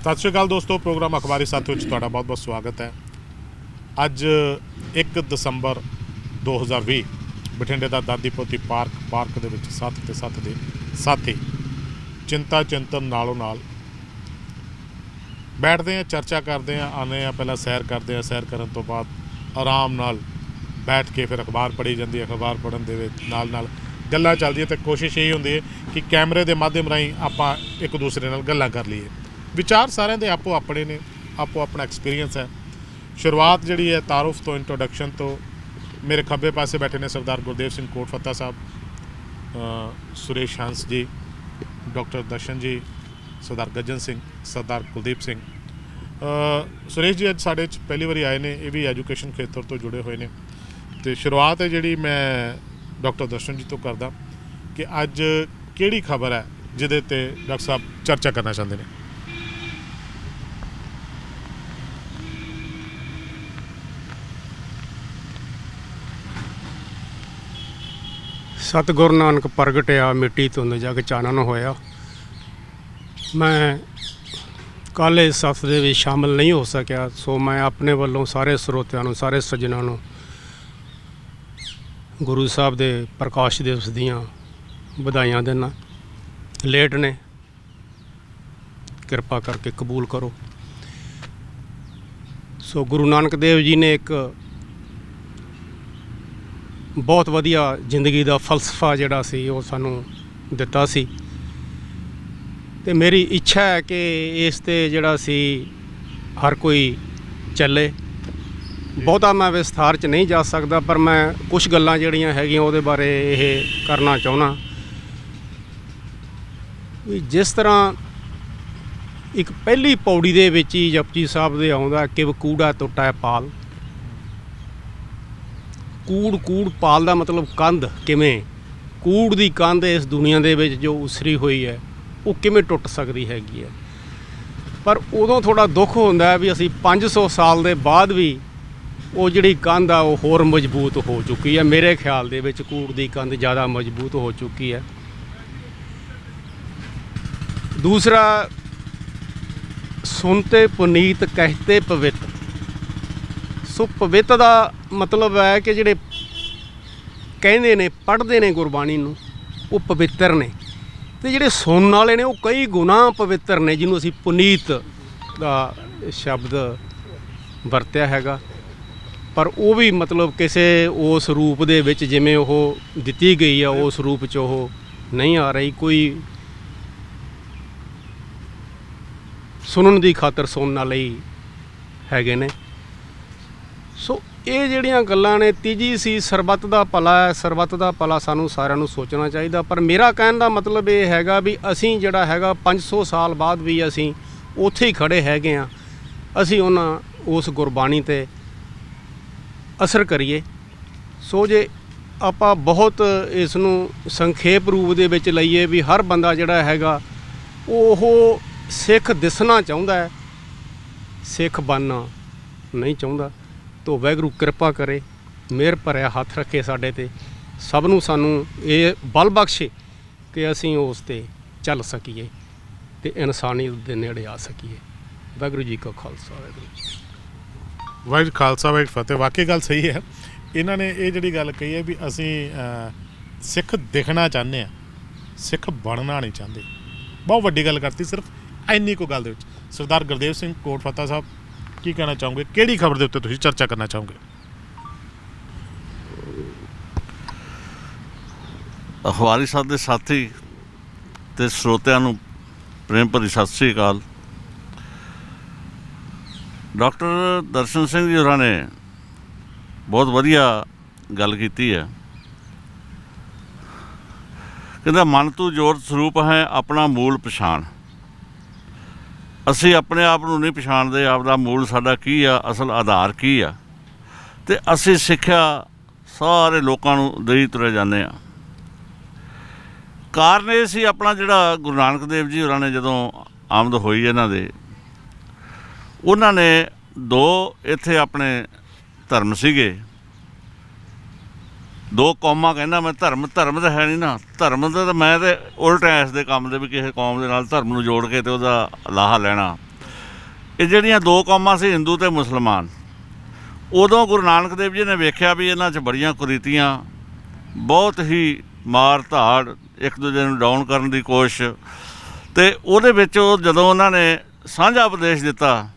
ਸਤਿ ਸ਼੍ਰੀ ਅਕਾਲ ਦੋਸਤੋ, ਪ੍ਰੋਗਰਾਮ ਅਖਬਾਰੀ ਸਾਥੀ ਵਿੱਚ ਤੁਹਾਡਾ ਬਹੁਤ-ਬਹੁਤ ਸਵਾਗਤ ਹੈ। ਅੱਜ 1 ਦਸੰਬਰ 2020 ਬਠਿੰਡੇ ਦਾ ਦਾਦੀ ਪੋਤੀ ਪਾਰਕ ਪਾਰਕ ਦੇ ਵਿੱਚ ਸੱਤ ਤੇ ਸੱਤ ਦੇ ਸਾਥੀ ਚਿੰਤਾ ਚਿੰਤਨ ਨਾਲੋਂ ਨਾਲ ਬੈਠਦੇ ਆ ਚਰਚਾ ਕਰਦੇ ਆ ਆਨੇ ਆ ਪਹਿਲਾਂ ਸੈਰ ਕਰਦੇ ਆ ਸੈਰ ਕਰਨ ਤੋਂ ਬਾਅਦ ਆਰਾਮ ਨਾਲ ਬੈਠ ਕੇ ਫਿਰ ਅਖਬਾਰ ਪੜ੍ਹੀ ਜਾਂਦੀ ਹੈ। ਅਖਬਾਰ ਪੜ੍ਹਨ ਦੇ ਵਿੱਚ ਨਾਲ ਨਾਲ ਗੱਲਾਂ ਚੱਲਦੀਆਂ ਤੇ ਕੋਸ਼ਿਸ਼ ਇਹੀ ਹੁੰਦੀ ਹੈ ਕਿ ਕੈਮਰੇ ਦੇ ਮਾਧਿਅਮ ਰਾਹੀਂ ਆਪਾਂ ਇੱਕ ਦੂਸਰੇ ਨਾਲ ਗੱਲਾਂ ਕਰ ਲਈਏ। ਵਿਚਾਰ ਸਾਰਿਆਂ ਦੇ ਆਪੋ ਆਪਣੇ ਨੇ, ਆਪੋ ਆਪਣਾ ਐਕਸਪੀਰੀਅੰਸ ਹੈ। ਸ਼ੁਰੂਆਤ ਜਿਹੜੀ ਹੈ ਤਾਰਫ ਤੋਂ ਇੰਟਰੋਡਕਸ਼ਨ ਤੋਂ, ਮੇਰੇ ਖੱਬੇ ਪਾਸੇ ਬੈਠੇ ਨੇ ਸਰਦਾਰ ਗੁਰਦੇਵ ਸਿੰਘ ਕੋਟ ਫੱਤਾ ਸਾਹਿਬ ਸੁਰੇਸ਼ ਹੰਸ ਜੀ, ਡਾਕਟਰ ਦਰਸ਼ਨ ਜੀ, ਸਰਦਾਰ ਗੱਜਨ ਸਿੰਘ, ਸਰਦਾਰ ਕੁਲਦੀਪ ਸਿੰਘ। ਸੁਰੇਸ਼ ਜੀ ਅੱਜ ਸਾਡੇ ਚ ਪਹਿਲੀ ਵਾਰੀ ਆਏ ਨੇ, ਇਹ ਵੀ ਐਜੂਕੇਸ਼ਨ ਖੇਤਰ ਤੋਂ ਜੁੜੇ ਹੋਏ ਨੇ। ਤੇ ਸ਼ੁਰੂਆਤ ਹੈ ਜਿਹੜੀ ਮੈਂ ਡਾਕਟਰ ਦਰਸ਼ਨ ਜੀ ਤੋਂ ਕਰਦਾ ਕਿ ਅੱਜ ਕਿਹੜੀ ਖਬਰ ਹੈ ਜਿਹਦੇ ਤੇ ਡਾਕਟਰ ਸਾਹਿਬ ਚਰਚਾ ਕਰਨਾ ਚਾਹੁੰਦੇ ਨੇ? ਸਤਿਗੁਰੂ ਨਾਨਕ ਪ੍ਰਗਟਿਆ, ਮਿੱਟੀ ਧੁੰਦ ਜਗ ਚਾਨਣ ਹੋਇਆ। ਮੈਂ ਕੱਲ੍ਹ ਇਸ ਸਫ਼ਰ ਦੇ ਵਿੱਚ ਸ਼ਾਮਲ ਨਹੀਂ ਹੋ ਸਕਿਆ, ਸੋ ਮੈਂ ਆਪਣੇ ਵੱਲੋਂ ਸਾਰੇ ਸਰੋਤਿਆਂ ਨੂੰ, ਸਾਰੇ ਸੱਜਣਾਂ ਨੂੰ, ਗੁਰੂ ਸਾਹਿਬ ਦੇ ਪ੍ਰਕਾਸ਼ ਦਿਵਸ ਦੀਆਂ ਵਧਾਈਆਂ ਦਿੰਦਾ। ਲੇਟ ਨੇ। ਕਿਰਪਾ ਕਰਕੇ ਕਬੂਲ ਕਰੋ। ਸੋ ਗੁਰੂ ਨਾਨਕ ਦੇਵ ਜੀ ਨੇ ਇੱਕ ਬਹੁਤ ਵਧੀਆ ਜ਼ਿੰਦਗੀ ਦਾ ਫਲਸਫਾ ਜਿਹੜਾ ਸੀ, ਉਹ ਸਾਨੂੰ ਦਿੱਤਾ ਸੀ। ਤੇ ਮੇਰੀ ਇੱਛਾ ਹੈ ਕਿ ਇਸ ਤੇ ਜਿਹੜਾ ਸੀ, ਹਰ ਕੋਈ ਚੱਲੇ। ਬਹੁਤਾ ਮੈਂ ਵਿਸਥਾਰ ਚ ਨਹੀਂ ਜਾ ਸਕਦਾ, ਪਰ ਮੈਂ ਕੁਝ ਗੱਲਾਂ ਜਿਹੜੀਆਂ ਹੈਗੀਆਂ, ਉਹਦੇ ਬਾਰੇ ਇਹ ਕਰਨਾ ਚਾਹੁੰਦਾ। ਵੀ ਜਿਸ ਤਰ੍ਹਾਂ ਇੱਕ ਪਹਿਲੀ ਪੌੜੀ ਦੇ ਵਿੱਚ ਹੀ ਜਪਜੀ ਸਾਹਿਬ ਦੇ ਆਉਂਦਾ ਕਿਵ ਕੂੜਾ ਟੁੱਟਾ ਪਾਲ। ਕੂੜ ਕੂੜ ਪਾਲ ਦਾ ਮਤਲਬ ਕੰਧ ਕਿਵੇਂ? ਕੂੜ ਦੀ ਕੰਧ ਇਸ ਦੁਨੀਆ ਦੇ ਵਿੱਚ ਜੋ ਉਸਰੀ ਹੋਈ ਹੈ, ਉਹ ਕਿਵੇਂ ਟੁੱਟ ਸਕਦੀ ਹੈਗੀ ਹੈ? ਪਰ ਉਦੋਂ ਥੋੜਾ ਦੁੱਖ ਹੁੰਦਾ ਵੀ ਅਸੀਂ 500 ਸਾਲ ਦੇ ਬਾਅਦ ਵੀ ਉਹ ਜਿਹੜੀ ਕੰਧ ਆ, ਉਹ ਹੋਰ ਮਜ਼ਬੂਤ ਹੋ ਚੁੱਕੀ ਹੈ। ਮੇਰੇ ਖਿਆਲ ਦੇ ਵਿੱਚ ਕੂੜ ਦੀ ਕੰਧ ਜ਼ਿਆਦਾ ਮਜ਼ਬੂਤ ਹੋ ਚੁੱਕੀ ਹੈ। ਦੂਸਰਾ ਸੁਨਤੇ ਪੁਨੀਤ, ਕਹਤੇ ਪਵਿੱਤ। ਸੋ ਪਵਿੱਤ ਦਾ ਮਤਲਬ ਹੈ ਕਿ ਜਿਹੜੇ ਕਹਿੰਦੇ ਨੇ, ਪੜ੍ਹਦੇ ਨੇ ਗੁਰਬਾਣੀ ਨੂੰ, ਉਹ ਪਵਿੱਤਰ ਨੇ। ਤੇ ਜਿਹੜੇ ਸੁਣਨ ਵਾਲੇ ਨੇ, ਉਹ ਕਈ ਗੁਣਾ ਪਵਿੱਤਰ ਨੇ, ਜਿਹਨੂੰ ਅਸੀਂ ਪੁਨੀਤ ਦਾ ਸ਼ਬਦ ਵਰਤਿਆ ਹੈਗਾ। ਪਰ ਉਹ ਵੀ ਮਤਲਬ ਕਿਸੇ ਉਸ ਰੂਪ ਦੇ ਵਿੱਚ ਜਿਵੇਂ ਉਹ ਦਿੱਤੀ ਗਈ ਆ, ਉਸ ਰੂਪ 'ਚ ਉਹ ਨਹੀਂ ਆ ਰਹੀ। ਕੋਈ ਸੁਣਨ ਦੀ ਖਾਤਰ ਸੁਣਨ ਵਾਲੇ ਹੈਗੇ ਨੇ। ਸੋ ਇਹ ਜਿਹੜੀਆਂ ਗੱਲਾਂ ਨੇ, ਤੀਜੀ ਸੀ ਸਰਬੱਤ ਦਾ ਭਲਾ ਹੈ। ਸਰਬੱਤ ਦਾ ਭਲਾ ਸਾਨੂੰ ਸਾਰਿਆਂ ਨੂੰ ਸੋਚਣਾ ਚਾਹੀਦਾ। ਪਰ ਮੇਰਾ ਕਹਿਣ ਦਾ ਮਤਲਬ ਇਹ ਹੈਗਾ ਵੀ ਅਸੀਂ ਜਿਹੜਾ ਹੈਗਾ 500 ਸਾਲ ਬਾਅਦ ਵੀ ਅਸੀਂ ਉੱਥੇ ਹੀ ਖੜੇ ਹੈਗੇ ਆ ਅਸੀਂ ਉਹਨਾਂ ਉਸ ਗੁਰਬਾਣੀ ਤੇ ਅਸਰ ਕਰੀਏ। ਸੋ ਜੇ ਆਪਾਂ ਬਹੁਤ ਇਸ ਨੂੰ ਸੰਖੇਪ ਰੂਪ ਦੇ ਵਿੱਚ ਲਈਏ ਵੀ ਹਰ ਬੰਦਾ ਜਿਹੜਾ ਹੈਗਾ, ਉਹ ਸਿੱਖ ਦਿਸਣਾ ਚਾਹੁੰਦਾ ਹੈ, ਸਿੱਖ ਬਣਨਾ ਨਹੀਂ ਚਾਹੁੰਦਾ। ਤੋ ਵਾਹਿਗੁਰੂ ਕਿਰਪਾ ਕਰੇ, ਮਿਹਰ ਭਰਿਆ ਹੱਥ ਰੱਖੇ ਸਾਡੇ ਤੇ। ਸਭ ਨੂੰ ਸਾਨੂੰ ਇਹ ਬਲ ਬਖਸ਼ੇ ਕਿ ਅਸੀਂ ਉਸ ਤੇ ਚੱਲ ਸਕੀਏ ਤੇ ਇਨਸਾਨੀਅਤ ਦੇ ਨੇੜੇ ਆ ਸਕੀਏ। ਵਾਹਿਗੁਰੂ ਜੀ ਕਾ ਖਾਲਸਾ, ਵਾਹਿਗੁਰੂ ਜੀ ਵਾਹਿਗੁਰੂ ਖਾਲਸਾ, ਵਾਹਿਗੁਰੂ ਫਤਿਹ। ਵਾਕਈ ਗੱਲ ਸਹੀ ਹੈ। ਇਹਨਾਂ ਨੇ ਇਹ ਜਿਹੜੀ ਗੱਲ ਕਹੀ ਹੈ ਵੀ ਅਸੀਂ ਸਿੱਖ ਦਿਖਣਾ ਚਾਹੁੰਦੇ ਆ ਸਿੱਖ ਬਣਨਾ ਨਹੀਂ ਚਾਹੁੰਦੇ। ਬਹੁਤ ਵੱਡੀ ਗੱਲ ਕਰਤੀ ਸਿਰਫ ਇੰਨੀ ਕੋ ਗੱਲ ਦੇ ਵਿੱਚ। ਸਰਦਾਰ ਗੁਰਦੇਵ ਸਿੰਘ ਕੋਟ ਫੱਤਾ ਸਾਹਿਬ ਕੀ ਕਹਿਣਾ ਚਾਹੋਗੇ? ਕਿਹੜੀ ਖਬਰ ਦੇ ਉੱਤੇ ਤੁਸੀਂ ਚਰਚਾ ਕਰਨਾ ਚਾਹੋਗੇ? ਅਖਬਾਰੀ ਸਾਹਿਬ ਦੇ ਸਾਥੀ ਤੇ ਸਰੋਤਿਆਂ ਨੂੰ ਪ੍ਰੇਮ ਭਰੀ ਸਤਿ ਸ੍ਰੀ ਅਕਾਲ। ਡਾਕਟਰ ਦਰਸ਼ਨ ਸਿੰਘ ਜੀ ਹੋਰਾਂ ਨੇ ਬਹੁਤ ਵਧੀਆ ਗੱਲ ਕੀਤੀ ਹੈ। ਕਹਿੰਦਾ, ਮਨ ਤੂੰ ਜ਼ੋਰ ਸਰੂਪ ਹੈ, ਆਪਣਾ ਮੂਲ ਪਛਾਣ। ਅਸੀਂ ਆਪਣੇ ਆਪ ਨੂੰ ਨਹੀਂ ਪਛਾਣਦੇ ਆਪ ਦਾ ਮੂਲ ਸਾਡਾ ਕੀ ਆ, ਅਸਲ ਆਧਾਰ ਕੀ ਆ। ਤੇ ਅਸੀਂ ਸਿੱਖਿਆ ਸਾਰੇ ਲੋਕਾਂ ਨੂੰ ਦੇਈ ਤੁਰੇ ਜਾਂਦੇ ਆ ਕਾਰਨ ਇਹ ਸੀ ਆਪਣਾ ਜਿਹੜਾ ਗੁਰੂ ਨਾਨਕ ਦੇਵ ਜੀ ਹੋਰਾਂ ਨੇ ਜਦੋਂ ਆਮਦ ਹੋਈ ਇਹਨਾਂ ਦੇ, ਉਹਨਾਂ ਨੇ ਦੋ ਇੱਥੇ ਆਪਣੇ ਧਰਮ ਸੀਗੇ। ਦੋ ਕੌਮਾਂ ਕਹਿੰਦਾ ਮੈਂ ਧਰਮ ਧਰਮ ਤਾਂ ਹੈ ਨਹੀਂ ਨਾ। ਧਰਮ ਦਾ ਤਾਂ ਮੈਂ ਤੇ ਉਲਟ ਐ ਇਸ ਦੇ ਕੰਮ ਦੇ ਵੀ ਕਿਸੇ ਕੌਮ ਦੇ ਨਾਲ ਧਰਮ ਨੂੰ ਜੋੜ ਕੇ ਤੇ ਉਹਦਾ ਲਾਹਾ ਲੈਣਾ। ਇਹ ਜਿਹੜੀਆਂ ਦੋ ਕੌਮਾਂ ਸੀ, ਹਿੰਦੂ ਤੇ ਮੁਸਲਮਾਨ, ਉਦੋਂ ਗੁਰੂ ਨਾਨਕ ਦੇਵ ਜੀ ਨੇ ਵੇਖਿਆ ਵੀ ਇਹਨਾਂ 'ਚ ਬੜੀਆਂ ਕੁਰੀਤੀਆਂ, ਬਹੁਤ ਹੀ ਮਾਰ ਧਾੜ, ਇੱਕ ਦੂਜੇ ਨੂੰ ਡਾਊਨ ਕਰਨ ਦੀ ਕੋਸ਼ਿਸ਼ ਤੇ ਉਹਦੇ ਵਿੱਚ ਉਹ ਜਦੋਂ ਉਹਨਾਂ ਨੇ ਸਾਂਝਾ ਉਪਦੇਸ਼ ਦਿੱਤਾ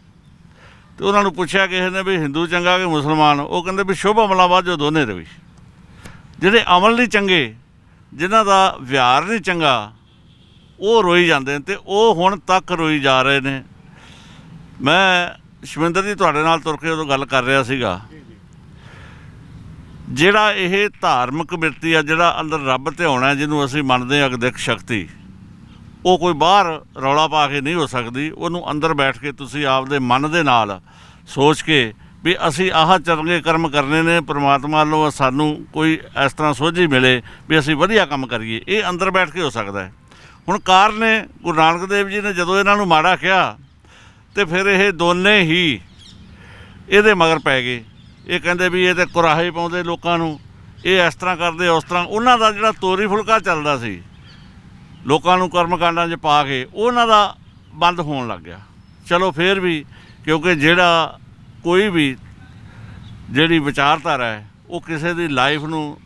ਤੇ ਉਹਨਾਂ ਨੂੰ ਪੁੱਛਿਆ ਕਿਸੇ ਨੇ ਵੀ ਹਿੰਦੂ ਚੰਗਾ ਕਿ ਮੁਸਲਮਾਨ? ਉਹ ਕਹਿੰਦੇ ਵੀ ਸ਼ੁਭ ਅਮਲਾਂ ਜੋ ਦੋਨੇ ਦੇ ਵੀ ਜਿਹੜੇ ਅਮਲ ਨਹੀਂ ਚੰਗੇ ਜਿਨ੍ਹਾਂ ਦਾ ਵਿਹਾਰ ਨਹੀਂ ਚੰਗਾ ਉਹ ਰੋਈ ਜਾਂਦੇ ਨੇ ਤੇ ਉਹ ਹੁਣ ਤੱਕ ਰੋਈ ਜਾ ਰਹੇ ਨੇ। ਮੈਂ ਸ਼ਵਿੰਦਰ ਜੀ ਤੁਹਾਡੇ ਨਾਲ ਤੁਰ ਕੇ ਉਦੋਂ ਗੱਲ ਕਰ ਰਿਹਾ ਸੀਗਾ। ਜਿਹੜਾ ਇਹ ਧਾਰਮਿਕ ਬਿਰਤੀ ਆ ਜਿਹੜਾ ਅੰਦਰ ਰੱਬ ਤੇ ਆਉਣਾ ਜਿਹਨੂੰ ਅਸੀਂ ਮੰਨਦੇ ਹਾਂ ਅਗਦਿਕ ਸ਼ਕਤੀ ਉਹ ਕੋਈ ਬਾਹਰ ਰੌਲਾ ਪਾ ਕੇ ਨਹੀਂ ਹੋ ਸਕਦੀ। ਉਹਨੂੰ ਅੰਦਰ ਬੈਠ ਕੇ ਤੁਸੀਂ ਆਪਦੇ ਮਨ ਦੇ ਨਾਲ ਸੋਚ ਕੇ ਵੀ ਅਸੀਂ ਆਹ ਚੰਗੇ ਕਰਮ ਕਰਨੇ ਨੇ, ਪ੍ਰਮਾਤਮਾ ਵੱਲੋਂ ਸਾਨੂੰ ਕੋਈ ਇਸ ਤਰ੍ਹਾਂ ਸੋਝੀ ਮਿਲੇ ਵੀ ਅਸੀਂ ਵਧੀਆ ਕੰਮ ਕਰੀਏ, ਇਹ ਅੰਦਰ ਬੈਠ ਕੇ ਹੋ ਸਕਦਾ ਹੈ। ਹੁਣ ਕਾਰਨ ਨੇ, ਗੁਰੂ ਨਾਨਕ ਦੇਵ ਜੀ ਨੇ ਜਦੋਂ ਇਹਨਾਂ ਨੂੰ ਮਾੜਾ ਕਿਹਾ, ਤੇ ਫਿਰ ਇਹ ਦੋਨੇ ਹੀ ਇਹਦੇ ਮਗਰ ਪੈ ਗਏ। ਇਹ ਕਹਿੰਦੇ ਵੀ ਇਹ ਤੇ ਕੁਰਾਹੇ ਪਾਉਂਦੇ ਲੋਕਾਂ ਨੂੰ, ਇਹ ਇਸ ਤਰ੍ਹਾਂ ਕਰਦੇ, ਉਸ ਤਰ੍ਹਾਂ। ਉਹਨਾਂ ਦਾ ਜਿਹੜਾ ਤੋਰੀ ਫੁਲਕਾ ਚੱਲਦਾ ਸੀ, ਲੋਕਾਂ ਨੂੰ ਕਰਮ ਕਾਂਡਾਂ 'ਚ ਪਾ ਕੇ, ਉਹਨਾਂ ਦਾ ਬੰਦ ਹੋਣ ਲੱਗ ਗਿਆ। ਚਲੋ ਫੇਰ ਵੀ, ਕਿਉਂਕਿ ਜਿਹੜਾ ਕੋਈ ਵੀ ਜਿਹੜੀ ਵਿਚਾਰਧਾਰਾ ਹੈ, ਉਹ ਕਿਸੇ ਦੀ ਲਾਈਫ ਨੂੰ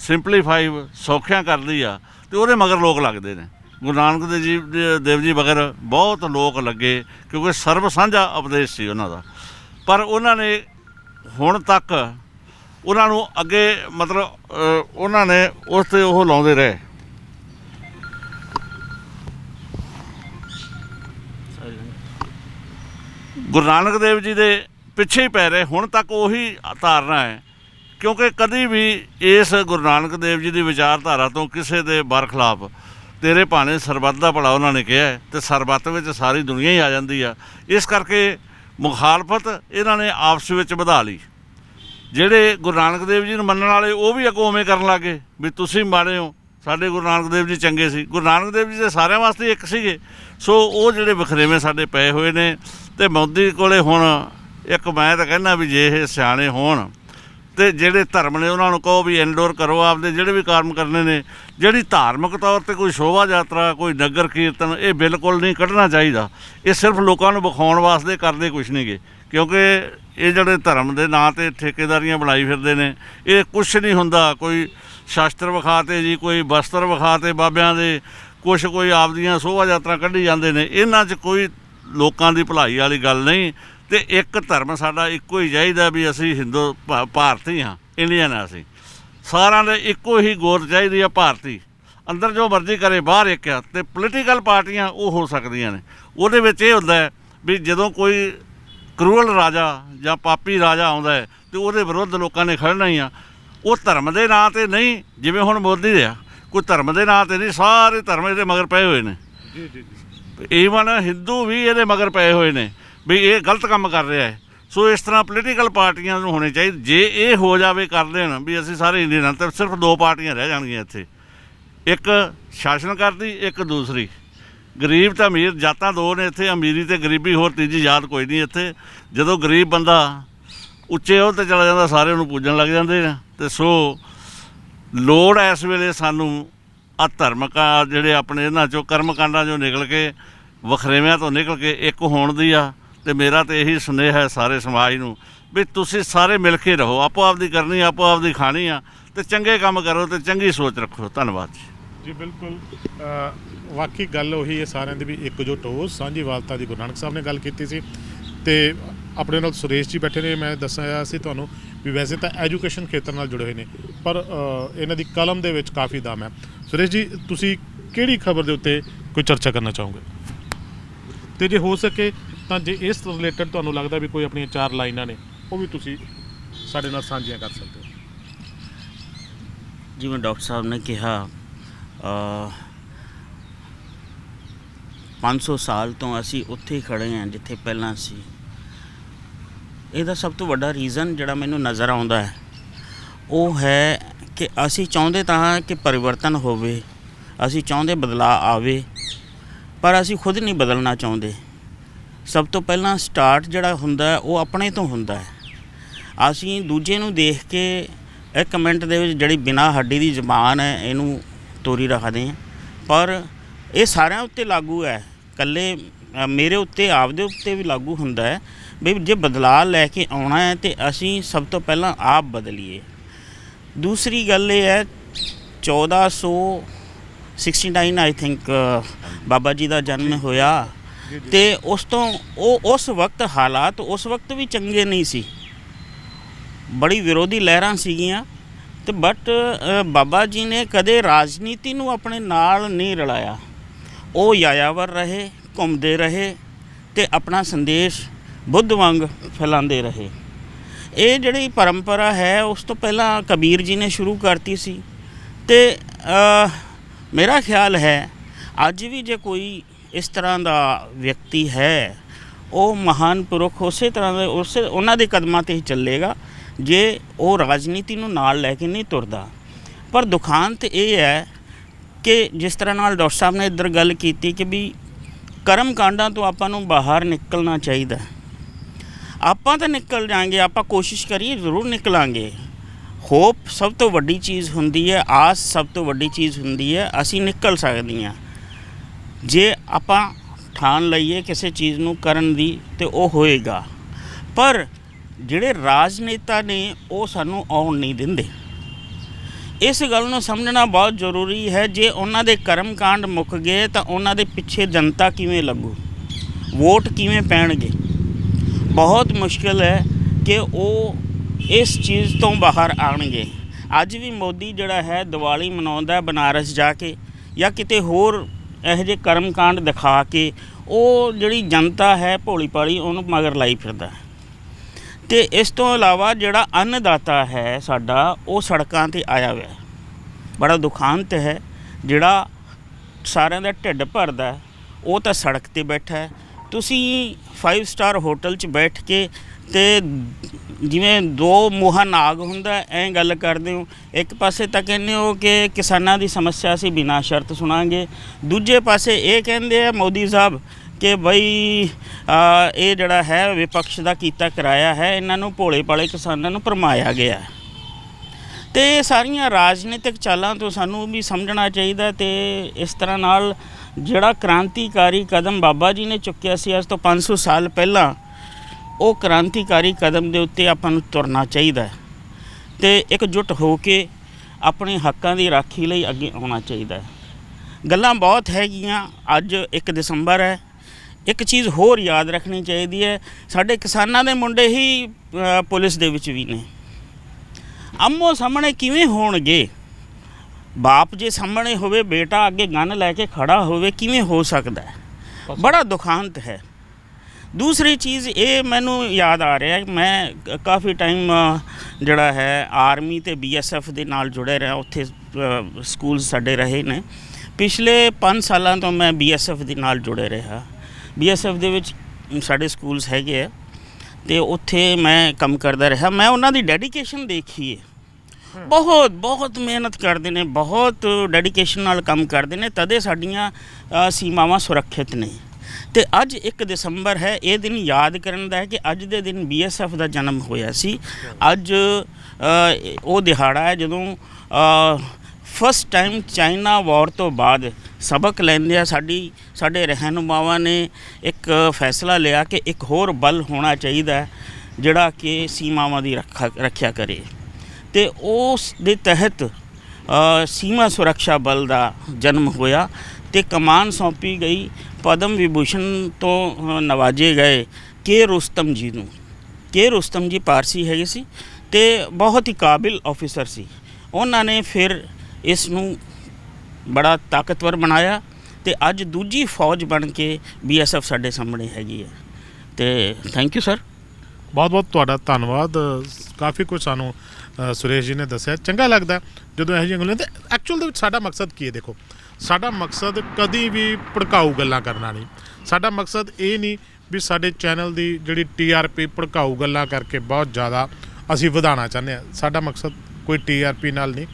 ਸਿੰਪਲੀਫਾਈ ਸੌਖਿਆਂ ਕਰਦੀ ਆ, ਤੇ ਉਹਦੇ ਮਗਰ ਲੋਕ ਲੱਗਦੇ ਨੇ। ਗੁਰੂ ਨਾਨਕ ਦੇਵ ਜੀ ਦੇਵ ਜੀ ਮਗਰ ਬਹੁਤ ਲੋਕ ਲੱਗੇ, ਕਿਉਂਕਿ ਸਰਬ ਸਾਂਝਾ ਉਪਦੇਸ਼ ਸੀ ਉਹਨਾਂ ਦਾ। ਪਰ ਉਹਨਾਂ ਨੇ ਹੁਣ ਤੱਕ ਉਹਨਾਂ ਨੂੰ ਅੱਗੇ ਮਤਲਬ ਉਹਨਾਂ ਨੇ ਉਸ ਤੇ ਉਹ ਲਾਉਂਦੇ ਰਹੇ। ਗੁਰੂ ਨਾਨਕ ਦੇਵ ਜੀ ਦੇ ਪਿੱਛੇ ਹੀ ਪੈ ਰਹੇ, ਹੁਣ ਤੱਕ ਉਹੀ ਧਾਰਨਾ ਹੈ। ਕਿਉਂਕਿ ਕਦੀ ਵੀ ਇਸ ਗੁਰੂ ਨਾਨਕ ਦੇਵ ਜੀ ਦੀ ਵਿਚਾਰਧਾਰਾ ਤੋਂ ਕਿਸੇ ਦੇ ਬਰਖਲਾਫ ਤੇਰੇ ਭਾਣੇ ਸਰਬੱਤ ਦਾ ਭਲਾ ਉਹਨਾਂ ਨੇ ਕਿਹਾ ਹੈ ਤੇ ਸਰਬੱਤ ਵਿੱਚ ਸਾਰੀ ਦੁਨੀਆ ਹੀ ਆ ਜਾਂਦੀ ਆ। ਇਸ ਕਰਕੇ ਮੁਖਾਲਫਤ ਇਹਨਾਂ ਨੇ ਆਪਸ ਵਿੱਚ ਵਧਾ ਲਈ। ਜਿਹੜੇ ਗੁਰੂ ਨਾਨਕ ਦੇਵ ਜੀ ਨੂੰ ਮੰਨਣ ਵਾਲੇ ਉਹ ਵੀ ਅੱਗੋਂ ਉਵੇਂ ਕਰਨ ਲੱਗੇ ਵੀ ਤੁਸੀਂ ਮਾੜੇ ਹੋ, ਸਾਡੇ ਗੁਰੂ ਨਾਨਕ ਦੇਵ ਜੀ ਚੰਗੇ ਸੀ। ਗੁਰੂ ਨਾਨਕ ਦੇਵ ਜੀ ਦੇ ਸਾਰਿਆਂ ਵਾਸਤੇ ਇੱਕ ਸੀਗੇ। ਸੋ ਉਹ ਜਿਹੜੇ ਵਖਰੇਵੇਂ ਸਾਡੇ ਪਏ ਹੋਏ ਨੇ ਤੇ ਮੋਦੀ ਕੋਲੇ ਹੁਣ ਇੱਕ ਮੈਂ ਤਾਂ ਕਹਿੰਦਾ ਵੀ ਜੇ ਇਹ ਸਿਆਣੇ ਹੋਣ ਤੇ ਜਿਹੜੇ ਧਰਮ ਨੇ ਉਹਨਾਂ ਨੂੰ ਕਹੋ ਵੀ ਇਨਡੋਰ ਕਰੋ ਆਪਦੇ ਜਿਹੜੇ ਵੀ ਕਾਰਮ ਕਰਨੇ ਨੇ, ਜਿਹੜੀ ਧਾਰਮਿਕ ਤੌਰ ਤੇ ਕੋਈ ਸ਼ੋਭਾ ਯਾਤਰਾ, ਕੋਈ ਨਗਰ ਕੀਰਤਨ, ਇਹ ਬਿਲਕੁਲ ਨਹੀਂ ਕੱਢਣਾ ਚਾਹੀਦਾ। ਇਹ ਸਿਰਫ ਲੋਕਾਂ ਨੂੰ ਵਿਖਾਉਣ ਵਾਸਤੇ ਕਰਦੇ ਕੁਛ ਨਹੀਂਗੇ। ਕਿਉਂਕਿ ਇਹ ਜਿਹੜੇ ਧਰਮ ਦੇ ਨਾਂ ਤੇ ਠੇਕੇਦਾਰੀਆਂ ਬਣਾਈ ਫਿਰਦੇ ਨੇ, ਇਹ ਕੁਛ ਨਹੀਂ ਹੁੰਦਾ। ਕੋਈ ਸ਼ਾਸਤਰ ਵਿਖਾਤੇ ਜੀ, ਕੋਈ ਵਸਤਰ ਵਿਖਾਤੇ ਬਾਬਿਆਂ ਦੇ, ਕੁਛ ਕੋਈ ਆਪਦੀਆਂ ਸ਼ੋਭਾ ਯਾਤਰਾ ਕੱਢੀ ਜਾਂਦੇ ਨੇ। ਇਹਨਾਂ 'ਚ ਕੋਈ ਲੋਕਾਂ ਦੀ ਭਲਾਈ ਵਾਲੀ ਗੱਲ ਨਹੀਂ। ਤੇ ਇੱਕ ਧਰਮ ਸਾਡਾ ਇੱਕੋ ਹੀ ਚਾਹੀਦਾ ਵੀ ਅਸੀਂ ਹਿੰਦੂ ਭਾਰਤੀ ਹਾਂ ਇੰਡੀਅਨ ਆ ਅਸੀਂ। ਸਾਰਿਆਂ ਦੇ ਇੱਕੋ ਹੀ ਗੋਰ ਚਾਹੀਦੀ ਆ ਭਾਰਤੀ। ਅੰਦਰ ਜੋ ਮਰਜ਼ੀ ਕਰੇ ਬਾਹਰ ਇੱਕ ਆ। ਤੇ ਪੋਲੀਟੀਕਲ ਪਾਰਟੀਆਂ ਉਹ ਹੋ ਸਕਦੀਆਂ ਨੇ। ਉਹਦੇ ਵਿੱਚ ਇਹ ਹੁੰਦਾ ਵੀ ਜਦੋਂ ਕੋਈ ਕਰੂਅਲ ਰਾਜਾ ਜਾਂ ਪਾਪੀ ਰਾਜਾ ਆਉਂਦਾ ਹੈ ਤੇ ਉਹਦੇ ਵਿਰੁੱਧ ਲੋਕਾਂ ਨੇ ਖੜਨਾ ਹੀ ਆ। ਉਹ ਧਰਮ ਦੇ ਨਾਂ ਤੇ ਨਹੀਂ ਜਿਵੇਂ ਹੁਣ ਮੋਦੀ ਦੇ ਆ। ਕੋਈ ਧਰਮ ਦੇ ਨਾਂ ਤੇ ਨਹੀਂ ਸਾਰੇ ਧਰਮ ਇਹਦੇ ਮਗਰ ਪਏ ਹੋਏ ਨੇ। ਜੀ ਜੀ ਈਵਨ ਹਿੰਦੂ ਵੀ ਇਹਦੇ ਮਗਰ ਪਏ ਹੋਏ ਨੇ। ਵੀ ਇਹ ਗਲਤ ਕੰਮ ਕਰ ਰਿਹਾ ਹੈ। ਸੋ ਇਸ ਤਰ੍ਹਾਂ ਪੋਲੀਟੀਕਲ ਪਾਰਟੀਆਂ ਨੂੰ ਹੋਣੇ ਚਾਹੀਦੇ ਜੇ ਇਹ ਹੋ ਜਾਵੇ ਕਰ ਦੇਣ ਵੀ ਅਸੀਂ ਸਾਰੇ ਇੰਡੀਅਨ ਹਾਂ ਤਾਂ ਸਿਰਫ ਦੋ ਪਾਰਟੀਆਂ ਰਹਿ ਜਾਣਗੀਆਂ ਇੱਥੇ। ਇੱਕ ਸ਼ਾਸਨ ਕਰਦੀ, ਇੱਕ ਦੂਸਰੀ। ਗਰੀਬ ਤਾਂ ਅਮੀਰ, ਜਾਤਾਂ ਦੋ ਨੇ ਇੱਥੇ, ਅਮੀਰੀ ਤੇ ਗਰੀਬੀ, ਹੋਰ ਤੀਜੀ ਯਾਦ ਕੋਈ ਨਹੀਂ ਇੱਥੇ। ਜਦੋਂ ਗਰੀਬ ਬੰਦਾ ਉੱਚੇ ਉਹ ਤੇ ਚਲਾ ਜਾਂਦਾ ਸਾਰੇ ਉਹਨੂੰ ਪੂਜਣ ਲੱਗ ਜਾਂਦੇ ਨੇ ਤੇ ਸੋ ਲੋੜ ਇਸ ਵੇਲੇ ਸਾਨੂੰ ਆ ਧਰਮਕਾ ਜਿਹੜੇ ਆਪਣੇ ਇਹਨਾਂ ਚੋਂ ਕਰਮਕਾਂਡਾਂ ਚੋਂ ਨਿਕਲ ਕੇ, ਵਖਰੇਵਿਆਂ ਤੋਂ ਨਿਕਲ ਕੇ ਇੱਕ ਹੋਣ ਦੀ ਆ। ਤੇ ਮੇਰਾ ਤੇ ਇਹੀ ਸੁਨੇਹਾ ਹੈ ਸਾਰੇ ਸਮਾਜ ਨੂੰ ਵੀ ਤੁਸੀਂ ਸਾਰੇ ਮਿਲ ਕੇ ਰਹੋ। ਆਪੋ ਆਪਦੀ ਕਰਨੀ ਆਪੋ ਆਪਦੀ ਖਾਣੀ ਆ ਤੇ ਚੰਗੇ ਕੰਮ ਕਰੋ ਤੇ ਚੰਗੀ ਸੋਚ ਰੱਖੋ। ਧੰਨਵਾਦ ਜੀ। ਜੀ ਬਿਲਕੁਲ। ਅ, ਵਾਕਈ ਗੱਲ ਉਹੀ ਹੈ ਸਾਰਿਆਂ ਦੀ ਵੀ ਇੱਕਜੁੱਟ ਹੋ ਸਾਂਝੀਵਾਲਤਾ ਦੀ ਗੁਰੂ ਨਾਨਕ ਸਾਹਿਬ ਨੇ ਗੱਲ ਕੀਤੀ ਸੀ। ਤੇ ਆਪਣੇ ਨਾਲ ਸੁਰੇਸ਼ ਜੀ ਬੈਠੇ ਨੇ ਮੈਂ ਦੱਸਿਆ ਸੀ ਤੁਹਾਨੂੰ ਵੀ ਵੈਸੇ ਤਾਂ ਐਜੂਕੇਸ਼ਨ ਖੇਤਰ ਨਾਲ ਜੁੜੇ ਹੋਏ ਨੇ ਪਰ ਇਹਨਾਂ ਦੀ ਕਲਮ ਦੇ ਵਿੱਚ ਕਾਫੀ ਦਮ ਹੈ। ਸੁਰੇਸ਼ ਜੀ ਤੁਸੀਂ ਕਿਹੜੀ ਖਬਰ ਦੇ ਉੱਤੇ ਕੋਈ ਚਰਚਾ ਕਰਨਾ ਚਾਹੋਗੇ? ਤੇ ਜੇ ਹੋ ਸਕੇ ਤਾਂ ਜੇ ਇਸ ਰਿਲੇਟਡ ਤੁਹਾਨੂੰ ਲੱਗਦਾ ਵੀ ਕੋਈ ਆਪਣੀਆਂ ਚਾਰ ਲਾਈਨਾਂ ਨੇ, ਉਹ ਵੀ ਤੁਸੀਂ ਸਾਡੇ ਨਾਲ ਸਾਂਝੀਆਂ ਕਰ ਸਕਦੇ ਹੋ। ਜਿਵੇਂ ਡਾਕਟਰ ਸਾਹਿਬ ਨੇ ਕਿਹਾ ਅ 500 ਸਾਲ ਤੋਂ ਅਸੀਂ ਉੱਥੇ ਹੀ ਖੜੇ ਹਾਂ ਜਿੱਥੇ ਪਹਿਲਾਂ ਸੀ। ਇਹਦਾ ਸਭ ਤੋਂ ਵੱਡਾ ਰੀਜ਼ਨ ਜਿਹੜਾ ਮੈਨੂੰ ਨਜ਼ਰ ਆਉਂਦਾ ਹੈ, ਉਹ ਹੈ ਕਿ ਅਸੀਂ ਚਾਹੁੰਦੇ ਤਾਂ ਕਿ ਪਰਿਵਰਤਨ ਹੋਵੇ, ਅਸੀਂ ਚਾਹੁੰਦੇ ਬਦਲਾਅ ਆਵੇ, ਪਰ ਅਸੀਂ ਖੁਦ ਨਹੀਂ ਬਦਲਣਾ ਚਾਹੁੰਦੇ। ਸਭ ਤੋਂ ਪਹਿਲਾਂ ਸਟਾਰਟ ਜਿਹੜਾ ਹੁੰਦਾ ਉਹ ਆਪਣੇ ਤੋਂ ਹੁੰਦਾ ਹੈ। ਅਸੀਂ ਦੂਜੇ ਨੂੰ ਦੇਖ ਕੇ ਇੱਕ ਮਿੰਟ ਦੇ ਵਿੱਚ ਜਿਹੜੀ ਬਿਨਾ ਹੱਡੀ ਦੀ ਜ਼ਬਾਨ ਹੈ, ਇਹਨੂੰ ਤੋਰੀ ਰੱਖਦੇ ਹਾਂ। ਪਰ ਇਹ ਸਾਰਿਆਂ ਉੱਤੇ ਲਾਗੂ ਹੈ। ਇਕੱਲੇ ਮੇਰੇ ਉੱਤੇ, ਆਪਦੇ ਉੱਤੇ ਵੀ ਲਾਗੂ ਹੁੰਦਾ ਹੈ ਵੀ ਜੇ ਬਦਲਾਅ ਲੈ ਕੇ ਆਉਣਾ ਹੈ, ਤੇ ਅਸੀਂ ਸਭ ਤੋਂ ਪਹਿਲਾਂ ਆਪ ਬਦਲੀਏ। ਦੂਸਰੀ ਗੱਲ ਇਹ ਹੈ 1469 ਆਈ ਥਿੰਕ ਬਾਬਾ ਜੀ ਦਾ ਜਨਮ ਹੋਇਆ। ਤੇ ਉਸ ਤੋਂ ਉਹ ਉਸ ਵਕਤ ਹਾਲਾਤ ਉਸ ਵਕਤ ਵੀ ਚੰਗੇ ਨਹੀਂ ਸੀ। ਬੜੀ ਵਿਰੋਧੀ ਲਹਿਰਾਂ ਸੀਗੀਆਂ ਤੇ ਬਟ ਬਾਬਾ ਜੀ ਨੇ ਕਦੇ ਰਾਜਨੀਤੀ ਨੂੰ ਆਪਣੇ ਨਾਲ ਨਹੀਂ ਰਲਾਇਆ। ਉਹ ਯਾਯਾਵਰ ਰਹੇ, ਘੁੰਮਦੇ ਰਹੇ ਤੇ ਆਪਣਾ ਸੰਦੇਸ਼ ਬੁੱਧ ਵਾਂਗ ਫੈਲਾਉਂਦੇ ਰਹੇ। ਇਹ ਜਿਹੜੀ ਪਰੰਪਰਾ ਹੈ ਉਸ ਤੋਂ ਪਹਿਲਾਂ ਕਬੀਰ ਜੀ ਨੇ ਸ਼ੁਰੂ ਕਰਤੀ ਸੀ। ਤੇ ਮੇਰਾ ਖਿਆਲ ਹੈ ਅੱਜ ਵੀ ਜੇ ਕੋਈ ਇਸ ਤਰ੍ਹਾਂ ਦਾ ਵਿਅਕਤੀ ਹੈ, ਉਹ ਮਹਾਨ ਪੁਰਖ ਉਸੇ ਤਰ੍ਹਾਂ ਦੇ, ਉਸੇ ਉਹਨਾਂ ਦੇ ਕਦਮਾਂ ਤੇ ਹੀ ਚੱਲੇਗਾ, ਜੇ ਉਹ ਰਾਜਨੀਤੀ ਨੂੰ ਨਾਲ ਲੈ ਕੇ ਨਹੀਂ ਤੁਰਦਾ। ਪਰ ਦੁਖਾਂਤ ਇਹ ਹੈ ਕਿ ਜਿਸ ਤਰ੍ਹਾਂ ਨਾਲ ਡਾਕਟਰ ਸਾਹਿਬ ਨੇ ਇੱਧਰ ਗੱਲ ਕੀਤੀ ਕਿ ਵੀ ਕਰਮ ਕਾਂਡਾਂ ਤੋਂ ਆਪਾਂ ਨੂੰ ਬਾਹਰ ਨਿਕਲਣਾ ਚਾਹੀਦਾ ਆਪਾਂ ਤਾਂ ਨਿਕਲ ਜਾਾਂਗੇ, ਆਪਾਂ ਕੋਸ਼ਿਸ਼ ਕਰੀਏ, ਜ਼ਰੂਰ ਨਿਕਲਾਂਗੇ। ਹੋਪ ਸਭ ਤੋਂ ਵੱਡੀ ਚੀਜ਼ ਹੁੰਦੀ ਹੈ, ਆਸ ਸਭ ਤੋਂ ਵੱਡੀ ਚੀਜ਼ ਹੁੰਦੀ ਹੈ, ਅਸੀਂ ਨਿਕਲ ਸਕਦੇ ਹਾਂ ਜੇ ਆਪਾਂ ਠਾਣ ਲਈਏ ਕਿਸੇ ਚੀਜ਼ ਨੂੰ ਕਰਨ ਦੀ ਤੇ ਉਹ ਹੋਏਗਾ। ਪਰ ਜਿਹੜੇ ਰਾਜਨੇਤਾ ਨੇ ਉਹ ਸਾਨੂੰ ਆਉਣ ਨਹੀਂ ਦਿੰਦੇ। ਇਸ ਗੱਲ ਨੂੰ ਸਮਝਣਾ ਬਹੁਤ ਜ਼ਰੂਰੀ ਹੈ, ਜੇ ਉਹਨਾਂ ਦੇ ਕਰਮਕਾਂਡ ਮੁੱਕ ਗਏ ਤਾਂ ਉਹਨਾਂ ਦੇ ਪਿੱਛੇ ਜਨਤਾ ਕਿਵੇਂ ਲੱਗੂ? ਵੋਟ ਕਿਵੇਂ ਪੈਣਗੇ? ਬਹੁਤ ਮੁਸ਼ਕਲ ਹੈ ਕਿ ਉਹ ਇਸ ਚੀਜ਼ ਤੋਂ ਬਾਹਰ ਆਣਗੇ ਅੱਜ ਵੀ ਮੋਦੀ ਜਿਹੜਾ ਹੈ ਦੀਵਾਲੀ ਮਨਾਉਂਦਾ ਬਨਾਰਸ ਜਾ ਕੇ ਜਾਂ ਕਿਤੇ ਹੋਰ ਇਹੋ ਜਿਹੇ ਕਰਮਕਾਂਡ ਦਿਖਾ ਕੇ ਉਹ ਜਿਹੜੀ ਜਨਤਾ ਹੈ ਭੋਲੀ ਭਾਲੀ ਉਹਨੂੰ ਮਗਰ ਲਾਈ ਫਿਰਦਾ ਹੈ। ਤੇ ਇਸ ਤੋਂ ਇਲਾਵਾ ਜਿਹੜਾ ਅੰਨਦਾਤਾ ਹੈ ਸਾਡਾ, ਉਹ ਸੜਕਾਂ ਤੇ ਆਇਆ ਹੋਇਆ ਬੜਾ ਦੁਖਾਂਤ ਹੈ। ਜਿਹੜਾ ਸਾਰਿਆਂ ਦਾ ਢਿੱਡ ਭਰਦਾ ਉਹ ਤਾਂ ਸੜਕ ਤੇ ਬੈਠਾ ਹੈ। ਤੁਸੀਂ 5 ਸਟਾਰ ਹੋਟਲ 'ਚ ਬੈਠ ਕੇ ਤੇ ਜਿਵੇਂ ਦੋ ਮੂੰਹਾਂ ਨਾਗ ਹੁੰਦਾ, ਐਂ ਗੱਲ ਕਰਦੇ ਹੋ ਇੱਕ ਪਾਸੇ ਤਾਂ ਕਹਿੰਦੇ ਹੋ ਕਿ ਕਿਸਾਨਾਂ ਦੀ ਸਮੱਸਿਆ ਅਸੀਂ ਬਿਨਾਂ ਸ਼ਰਤ ਸੁਣਾਂਗੇ ਦੂਜੇ ਪਾਸੇ ਇਹ ਕਹਿੰਦੇ ਆ ਮੋਦੀ ਸਾਹਿਬ ਕਿ ਬਈ ਇਹ ਜਿਹੜਾ ਹੈ ਵਿਪਕਸ਼ ਦਾ ਕੀਤਾ ਕਰਾਇਆ ਹੈ, ਇਹਨਾਂ ਨੂੰ ਭੋਲੇ ਭਾਲੇ ਕਿਸਾਨਾਂ ਨੂੰ ਭਰਮਾਇਆ ਗਿਆ ਹੈ। ਤੇ ਇਹ ਸਾਰੀਆਂ ਰਾਜਨੀਤਿਕ ਚਾਲਾਂ ਤੋਂ ਸਾਨੂੰ ਵੀ ਸਮਝਣਾ ਚਾਹੀਦਾ ਤੇ ਇਸ ਤਰ੍ਹਾਂ ਨਾਲ ਜਿਹੜਾ ਕ੍ਰਾਂਤੀਕਾਰੀ ਕਦਮ ਬਾਬਾ ਜੀ ਨੇ ਚੁੱਕਿਆ ਸੀ, ਅੱਜ ਤੋਂ 500 ਸਾਲ ਪਹਿਲਾਂ ਉਹ ਕ੍ਰਾਂਤੀਕਾਰੀ ਕਦਮ ਦੇ ਉੱਤੇ ਆਪਾਂ ਨੂੰ ਤੁਰਨਾ ਚਾਹੀਦਾ ਹੈ ਤੇ ਇਕਜੁੱਟ ਹੋ ਕੇ ਆਪਣੇ ਹੱਕਾਂ ਦੀ ਰਾਖੀ ਲਈ ਅੱਗੇ ਆਉਣਾ ਚਾਹੀਦਾ ਹੈ। ਗੱਲਾਂ ਬਹੁਤ ਹੈਗੀਆਂ ਅੱਜ 1 ਦਸੰਬਰ ਹੈ। ਇੱਕ ਚੀਜ਼ ਹੋਰ ਯਾਦ ਰੱਖਣੀ ਚਾਹੀਦੀ ਹੈ ਸਾਡੇ ਕਿਸਾਨਾਂ ਦੇ ਮੁੰਡੇ ਹੀ ਪੁਲਿਸ ਦੇ ਵਿੱਚ ਵੀ ਨੇ। ਆਮੋ ਸਾਹਮਣੇ ਕਿਵੇਂ ਹੋਣਗੇ? ਬਾਪ ਜੇ ਸਾਹਮਣੇ ਹੋਵੇ ਬੇਟਾ ਅੱਗੇ ਗਨ ਲੈ ਕੇ ਖੜਾ ਹੋਵੇ ਕਿਵੇਂ ਹੋ ਸਕਦਾ ਹੈ? ਬੜਾ ਦੁਖਾਂਤ ਹੈ। ਦੂਸਰੀ ਚੀਜ਼ ਇਹ ਮੈਨੂੰ ਯਾਦ ਆ ਰਿਹਾ ਮੈਂ ਕਾਫੀ ਟਾਈਮ ਜਿਹੜਾ ਹੈ ਆਰਮੀ ਤੇ ਬੀਐਸਐਫ ਦੇ ਨਾਲ ਜੁੜੇ ਰਿਹਾ, ਉੱਥੇ ਸਕੂਲ ਸਾਡੇ ਰਹੇ ਨੇ। ਪਿਛਲੇ 5 ਸਾਲਾਂ ਤੋਂ ਮੈਂ ਬੀਐਸਐਫ ਦੇ ਨਾਲ ਜੁੜੇ ਰਿਹਾ। ਬੀਐਸਐਫ ਦੇ ਵਿੱਚ ਸਾਡੇ ਸਕੂਲਸ ਹੈਗੇ ਆ, ਤੇ ਉੱਥੇ ਮੈਂ ਕੰਮ ਕਰਦਾ ਰਿਹਾ। ਮੈਂ ਉਹਨਾਂ ਦੀ ਡੈਡੀਕੇਸ਼ਨ ਦੇਖੀ ਹੈ ਬਹੁਤ ਬਹੁਤ ਮਿਹਨਤ ਕਰਦੇ ਨੇ, ਬਹੁਤ ਡੈਡੀਕੇਸ਼ਨ ਨਾਲ ਕੰਮ ਕਰਦੇ ਨੇ, ਤਦੇ ਸਾਡੀਆਂ ਸੀਮਾਵਾਂ ਸੁਰੱਖਿਅਤ ਨੇ। ਤੇ ਅੱਜ 1 ਦਸੰਬਰ ਹੈ, ਇਹ ਦਿਨ ਯਾਦ ਕਰਨ ਦਾ ਹੈ ਕਿ ਅੱਜ ਦੇ ਦਿਨ ਬੀਐਸਐਫ ਦਾ ਜਨਮ ਹੋਇਆ ਸੀ। ਅੱਜ ਉਹ ਦਿਹਾੜਾ ਹੈ ਜਦੋਂ ਫਸਟ ਟਾਈਮ ਚਾਈਨਾ ਵਾਰ ਤੋਂ ਬਾਅਦ ਸਬਕ ਲੈਂਦੇ ਆ ਸਾਡੀ, ਸਾਡੇ ਰਹਿਨੁਮਾਵਾਂ ਨੇ ਇੱਕ ਫੈਸਲਾ ਲਿਆ ਕਿ ਇੱਕ ਹੋਰ ਬਲ ਹੋਣਾ ਚਾਹੀਦਾ ਜਿਹੜਾ ਕਿ ਸੀਮਾਵਾਂ ਦੀ ਰੱਖਿਆ ਰੱਖਿਆ ਕਰੇ। ਤੇ ਉਸ ਦੇ ਤਹਿਤ ਸੀਮਾ ਸੁਰੱਖਿਆ ਬਲ ਦਾ ਜਨਮ ਹੋਇਆ। ਤੇ ਕਮਾਨ ਸੌਂਪੀ ਗਈ, ਪਦਮ ਵਿਭੂਸ਼ਣ ਤੋਂ ਨਵਾਜੇ ਗਏ, ਕੇ ਰੁਸਤਮ ਜੀ ਨੂੰ। ਕੇ ਰੁਸਤਮ ਜੀ ਪਾਰਸੀ ਹੈਗੇ ਸੀ ਤੇ ਬਹੁਤ ਹੀ ਕਾਬਿਲ ਆਫੀਸਰ ਸੀ। ਉਹਨਾਂ ਨੇ ਫਿਰ ਇਸ ਨੂੰ ਬੜਾ ਤਾਕਤਵਰ ਬਣਾਇਆ ਤੇ ਅੱਜ ਦੂਜੀ ਫੌਜ ਬਣ ਕੇ ਬੀਐਸਐਫ ਸਾਡੇ ਸਾਹਮਣੇ ਹੈਗੀ ਹੈ। ਤੇ ਥੈਂਕ ਯੂ ਸਰ ਬਹੁਤ ਬਹੁਤ ਤੁਹਾਡਾ ਧੰਨਵਾਦ। ਕਾਫੀ ਕੁਝ ਸਾਨੂੰ ਸੁਰੇਸ਼ ਜੀ ਨੇ ਦੱਸਿਆ। ਚੰਗਾ ਲੱਗਦਾ ਜਦੋਂ ਇਹੋ ਜਿਹੀਆਂ ਗੱਲਾਂ ਤੇ ਐਕਚੁਅਲ ਦੇ ਵਿੱਚ ਸਾਡਾ ਮਕਸਦ ਕੀ ਹੈ ਦੇਖੋ। ਸਾਡਾ ਮਕਸਦ ਕਦੀ ਵੀ ਭੜਕਾਊ ਗੱਲਾਂ ਕਰਨਾ ਨਹੀਂ। ਸਾਡਾ ਮਕਸਦ ਇਹ ਨਹੀਂ ਵੀ ਸਾਡੇ ਚੈਨਲ ਦੀ ਜਿਹੜੀ ਟੀਆਰਪੀ ਭੜਕਾਊ ਗੱਲਾਂ ਕਰਕੇ ਬਹੁਤ ਜ਼ਿਆਦਾ ਅਸੀਂ ਵਧਾਉਣਾ ਚਾਹੁੰਦੇ ਹਾਂ। ਸਾਡਾ ਮਕਸਦ ਕੋਈ ਟੀਆਰਪੀ ਨਾਲ ਨਹੀਂ।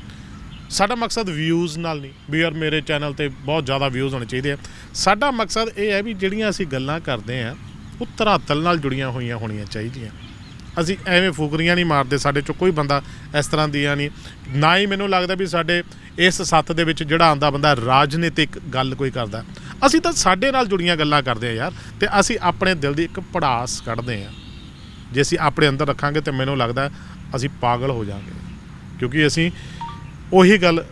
ਸਾਡਾ ਮਕਸਦ ਵਿਊਜ਼ ਨਾਲ ਨਹੀਂ। ਵੀ ਯਾਰ ਮੇਰੇ ਚੈਨਲ ਤੇ ਬਹੁਤ ਜ਼ਿਆਦਾ ਵਿਊਜ਼ ਹੋਣੇ ਚਾਹੀਦੇ ਆ। ਸਾਡਾ ਮਕਸਦ ਇਹ ਹੈ ਵੀ ਜਿਹੜੀਆਂ ਅਸੀਂ ਗੱਲਾਂ ਕਰਦੇ ਆ ਉਹ ਧਰਾਤਲ ਨਾਲ ਜੁੜੀਆਂ ਹੋਈਆਂ ਹੋਣੀਆਂ ਚਾਹੀਦੀਆਂ। ਅਸੀਂ ਐਵੇਂ ਫੁਕਰੀਆਂ ਨਹੀਂ ਮਾਰਦੇ, ਸਾਡੇ ਚੋਂ ਕੋਈ ਬੰਦਾ ਇਸ ਤਰ੍ਹਾਂ ਦੀਆਂ ਨਹੀਂ। ਨਾ ਹੀ ਮੈਨੂੰ ਲੱਗਦਾ ਵੀ ਸਾਡੇ ਇਸ ਸੱਥ ਦੇ ਵਿੱਚ ਜਿਹੜਾ ਆਂਦਾ ਬੰਦਾ ਰਾਜਨੀਤਿਕ ਗੱਲ ਕੋਈ ਕਰਦਾ। ਅਸੀਂ ਤਾਂ ਸਾਡੇ ਨਾਲ ਜੁੜੀਆਂ ਗੱਲਾਂ ਕਰਦੇ ਆ ਯਾਰ, ਤੇ ਅਸੀਂ ਆਪਣੇ ਦਿਲ ਦੀ ਇੱਕ ਪੜਾਸ ਕੱਢਦੇ ਆ। ਜੇ ਅਸੀਂ ਆਪਣੇ ਅੰਦਰ ਰੱਖਾਂਗੇ ਤੇ ਮੈਨੂੰ ਲੱਗਦਾ ਅਸੀਂ ਪਾਗਲ ਹੋ ਜਾਾਂਗੇ। ਕਿਉਂਕਿ ਅਸੀਂ ਉਹੀ ਗੱਲ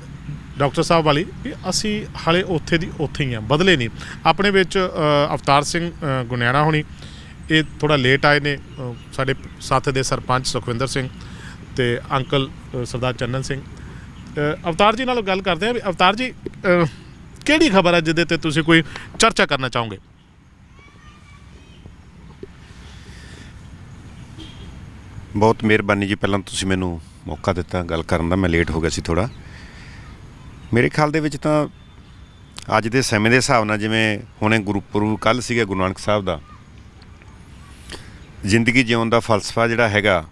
ਡਾਕਟਰ ਸਾਹਿਬ ਵਾਲੀ ਵੀ ਅਸੀਂ ਹਾਲੇ ਉੱਥੇ ਦੀ ਉੱਥੇ ਹੀ ਆ, ਬਦਲੇ ਨਹੀਂ। ਆਪਣੇ ਵਿੱਚ ਅਵਤਾਰ ਸਿੰਘ ਗੁਨਿਆਣਾ ਹੋਣੀ ਇਹ ਥੋੜਾ ਲੇਟ ਆਏ ਨੇ ਸਾਡੇ ਸਾਥ ਦੇ ਸਰਪੰਚ ਸੁਖਵਿੰਦਰ ਸਿੰਘ ਤੇ ਅੰਕਲ ਸਰਦਾਰ ਚੰਨਨ ਸਿੰਘ। ਅਵਤਾਰ ਜੀ ਨਾਲ ਗੱਲ ਕਰਦੇ ਆ ਵੀ ਅਵਤਾਰ ਜੀ ਕਿਹੜੀ ਖਬਰ ਹੈ ਜਿਹਦੇ ਤੇ ਤੁਸੀਂ ਕੋਈ ਚਰਚਾ ਕਰਨਾ ਚਾਹੋਗੇ? ਬਹੁਤ ਮਿਹਰਬਾਨੀ ਜੀ, ਪਹਿਲਾਂ ਤੁਸੀਂ ਮੈਨੂੰ ਮੌਕਾ ਦਿੱਤਾ ਗੱਲ ਕਰਨ ਦਾ, ਮੈਂ ਲੇਟ ਹੋ ਗਿਆ ਸੀ ਥੋੜਾ ਮੇਰੇ ਖਿਆਲ ਦੇ ਵਿੱਚ ਤਾਂ ਅੱਜ ਦੇ ਸਮੇਂ ਦੇ ਹਿਸਾਬ ਨਾਲ ਜਿਵੇਂ ਹੁਣੇ ਗੁਰਪੁਰਬ ਕੱਲ ਸੀਗਾ ਗੁਰੂ ਨਾਨਕ ਸਾਹਿਬ ਦਾ ਜ਼ਿੰਦਗੀ ਜਿਉਣ ਦਾ ਫਲਸਫਾ ਜਿਹੜਾ ਹੈਗਾ,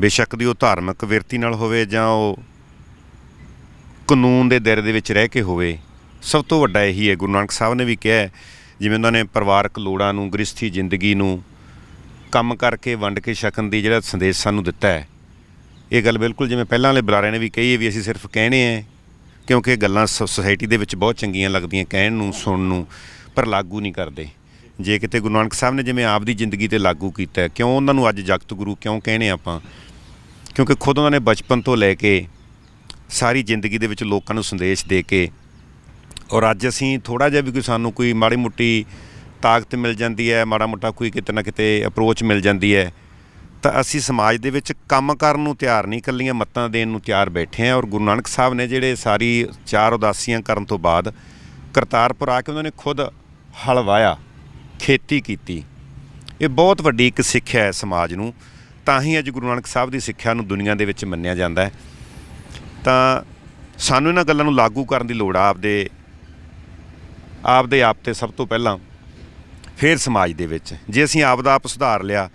ਬੇਸ਼ੱਕ ਦੀ ਉਹ ਧਾਰਮਿਕ ਵਿਰਤੀ ਨਾਲ ਹੋਵੇ ਜਾਂ ਉਹ ਕਾਨੂੰਨ ਦੇ ਦਾਇਰੇ ਦੇ ਵਿੱਚ ਰਹਿ ਕੇ ਹੋਵੇ, ਸਭ ਤੋਂ ਵੱਡਾ ਇਹੀ ਹੈ। ਗੁਰੂ ਨਾਨਕ ਸਾਹਿਬ ਨੇ ਵੀ ਕਿਹਾ ਜਿਵੇਂ ਉਹਨਾਂ ਨੇ ਪਰਿਵਾਰਕ ਲੋੜਾਂ ਨੂੰ, ਗ੍ਰਸਥੀ ਜ਼ਿੰਦਗੀ ਨੂੰ ਕੰਮ ਕਰਕੇ ਵੰਡ ਕੇ ਛਕਣ ਦੀ ਜਿਹੜਾ ਸੰਦੇਸ਼ ਸਾਨੂੰ ਦਿੱਤਾ ਹੈ। ਇਹ ਗੱਲ ਬਿਲਕੁਲ ਜਿਵੇਂ ਪਹਿਲਾਂ ਵਾਲੇ ਬੁਲਾਰਿਆਂ ਨੇ ਵੀ ਕਹੀ ਹੈ ਵੀ ਅਸੀਂ ਸਿਰਫ ਕਹਿਣੇ ਹੈ, ਕਿਉਂਕਿ ਇਹ ਗੱਲਾਂ ਸੁਸਾਇਟੀ ਦੇ ਵਿੱਚ ਬਹੁਤ ਚੰਗੀਆਂ ਲੱਗਦੀਆਂ ਕਹਿਣ ਨੂੰ, ਸੁਣਨ ਨੂੰ, ਪਰ ਲਾਗੂ ਨਹੀਂ ਕਰਦੇ। ਜੇ ਕਿਤੇ ਗੁਰੂ ਨਾਨਕ ਸਾਹਿਬ ਨੇ ਜਿਵੇਂ ਆਪ ਦੀ ਜ਼ਿੰਦਗੀ ਤੇ ਲਾਗੂ ਕੀਤਾ, ਕਿਉਂ ਉਹਨਾਂ ਨੂੰ ਅੱਜ ਜਗਤ ਗੁਰੂ ਕਿਉਂ ਕਹਿਣੇ ਆਪਾਂ? ਕਿਉਂਕਿ ਖੁਦ ਉਹਨਾਂ ਨੇ ਬਚਪਨ ਤੋਂ ਲੈ ਕੇ ਸਾਰੀ ਜ਼ਿੰਦਗੀ ਦੇ ਵਿੱਚ ਲੋਕਾਂ ਨੂੰ ਸੰਦੇਸ਼ ਦੇ ਕੇ ਔਰ ਅੱਜ ਅਸੀਂ ਥੋੜਾ ਜਿਹਾ ਵੀ ਕੋਈ ਸਾਨੂੰ ਕੋਈ ਮਾੜੀ ਮੁੱਟੀ ਤਾਕਤ ਮਿਲ ਜਾਂਦੀ ਹੈ, ਮਾੜਾ ਮੋਟਾ ਕੋਈ ਕਿਤੇ ਨਾ ਕਿਤੇ ਅਪਰੋਚ ਮਿਲ ਜਾਂਦੀ ਹੈ, ਤਾਂ ਅਸੀਂ ਸਮਾਜ ਦੇ ਵਿੱਚ ਕੰਮ ਕਰਨ ਨੂੰ ਤਿਆਰ ਨਹੀਂ ਕੱਲੀਆਂ ਮੱਤਾਂ ਦੇਣ ਨੂੰ ਤਿਆਰ ਬੈਠੇ ਹਾਂ ਔਰ ਗੁਰੂ ਨਾਨਕ ਸਾਹਿਬ ਨੇ ਜਿਹੜੇ ਸਾਰੀ ਚਾਰ ਉਦਾਸੀਆਂ ਕਰਨ ਤੋਂ ਬਾਅਦ ਕਰਤਾਰਪੁਰ ਆ ਕੇ ਉਹਨਾਂ ਨੇ ਖੁਦ ਹਲਵਾਇਆ। ਖੇਤੀ ਕੀਤੀ। ਇਹ ਬਹੁਤ ਵੱਡੀ ਇੱਕ ਸਿੱਖਿਆ ਹੈ ਸਮਾਜ ਨੂੰ। ਤਾਂ ਹੀ ਅੱਜ ਗੁਰੂ ਨਾਨਕ ਸਾਹਿਬ ਦੀ ਸਿੱਖਿਆ ਨੂੰ ਦੁਨੀਆ ਦੇ ਵਿੱਚ ਮੰਨਿਆ ਜਾਂਦਾ ਹੈ। ਤਾਂ ਸਾਨੂੰ ਇਹਨਾਂ ਗੱਲਾਂ ਨੂੰ ਲਾਗੂ ਕਰਨ ਦੀ ਲੋੜ ਆ ਆਪਦੇ ਆਪਦੇ ਆਪ ਤੇ ਸਭ ਤੋਂ ਪਹਿਲਾਂ ਫਿਰ ਸਮਾਜ ਦੇ ਵਿੱਚ। ਜੇ ਅਸੀਂ ਆਪ ਦਾ ਆਪ ਸੁਧਾਰ ਲਿਆ,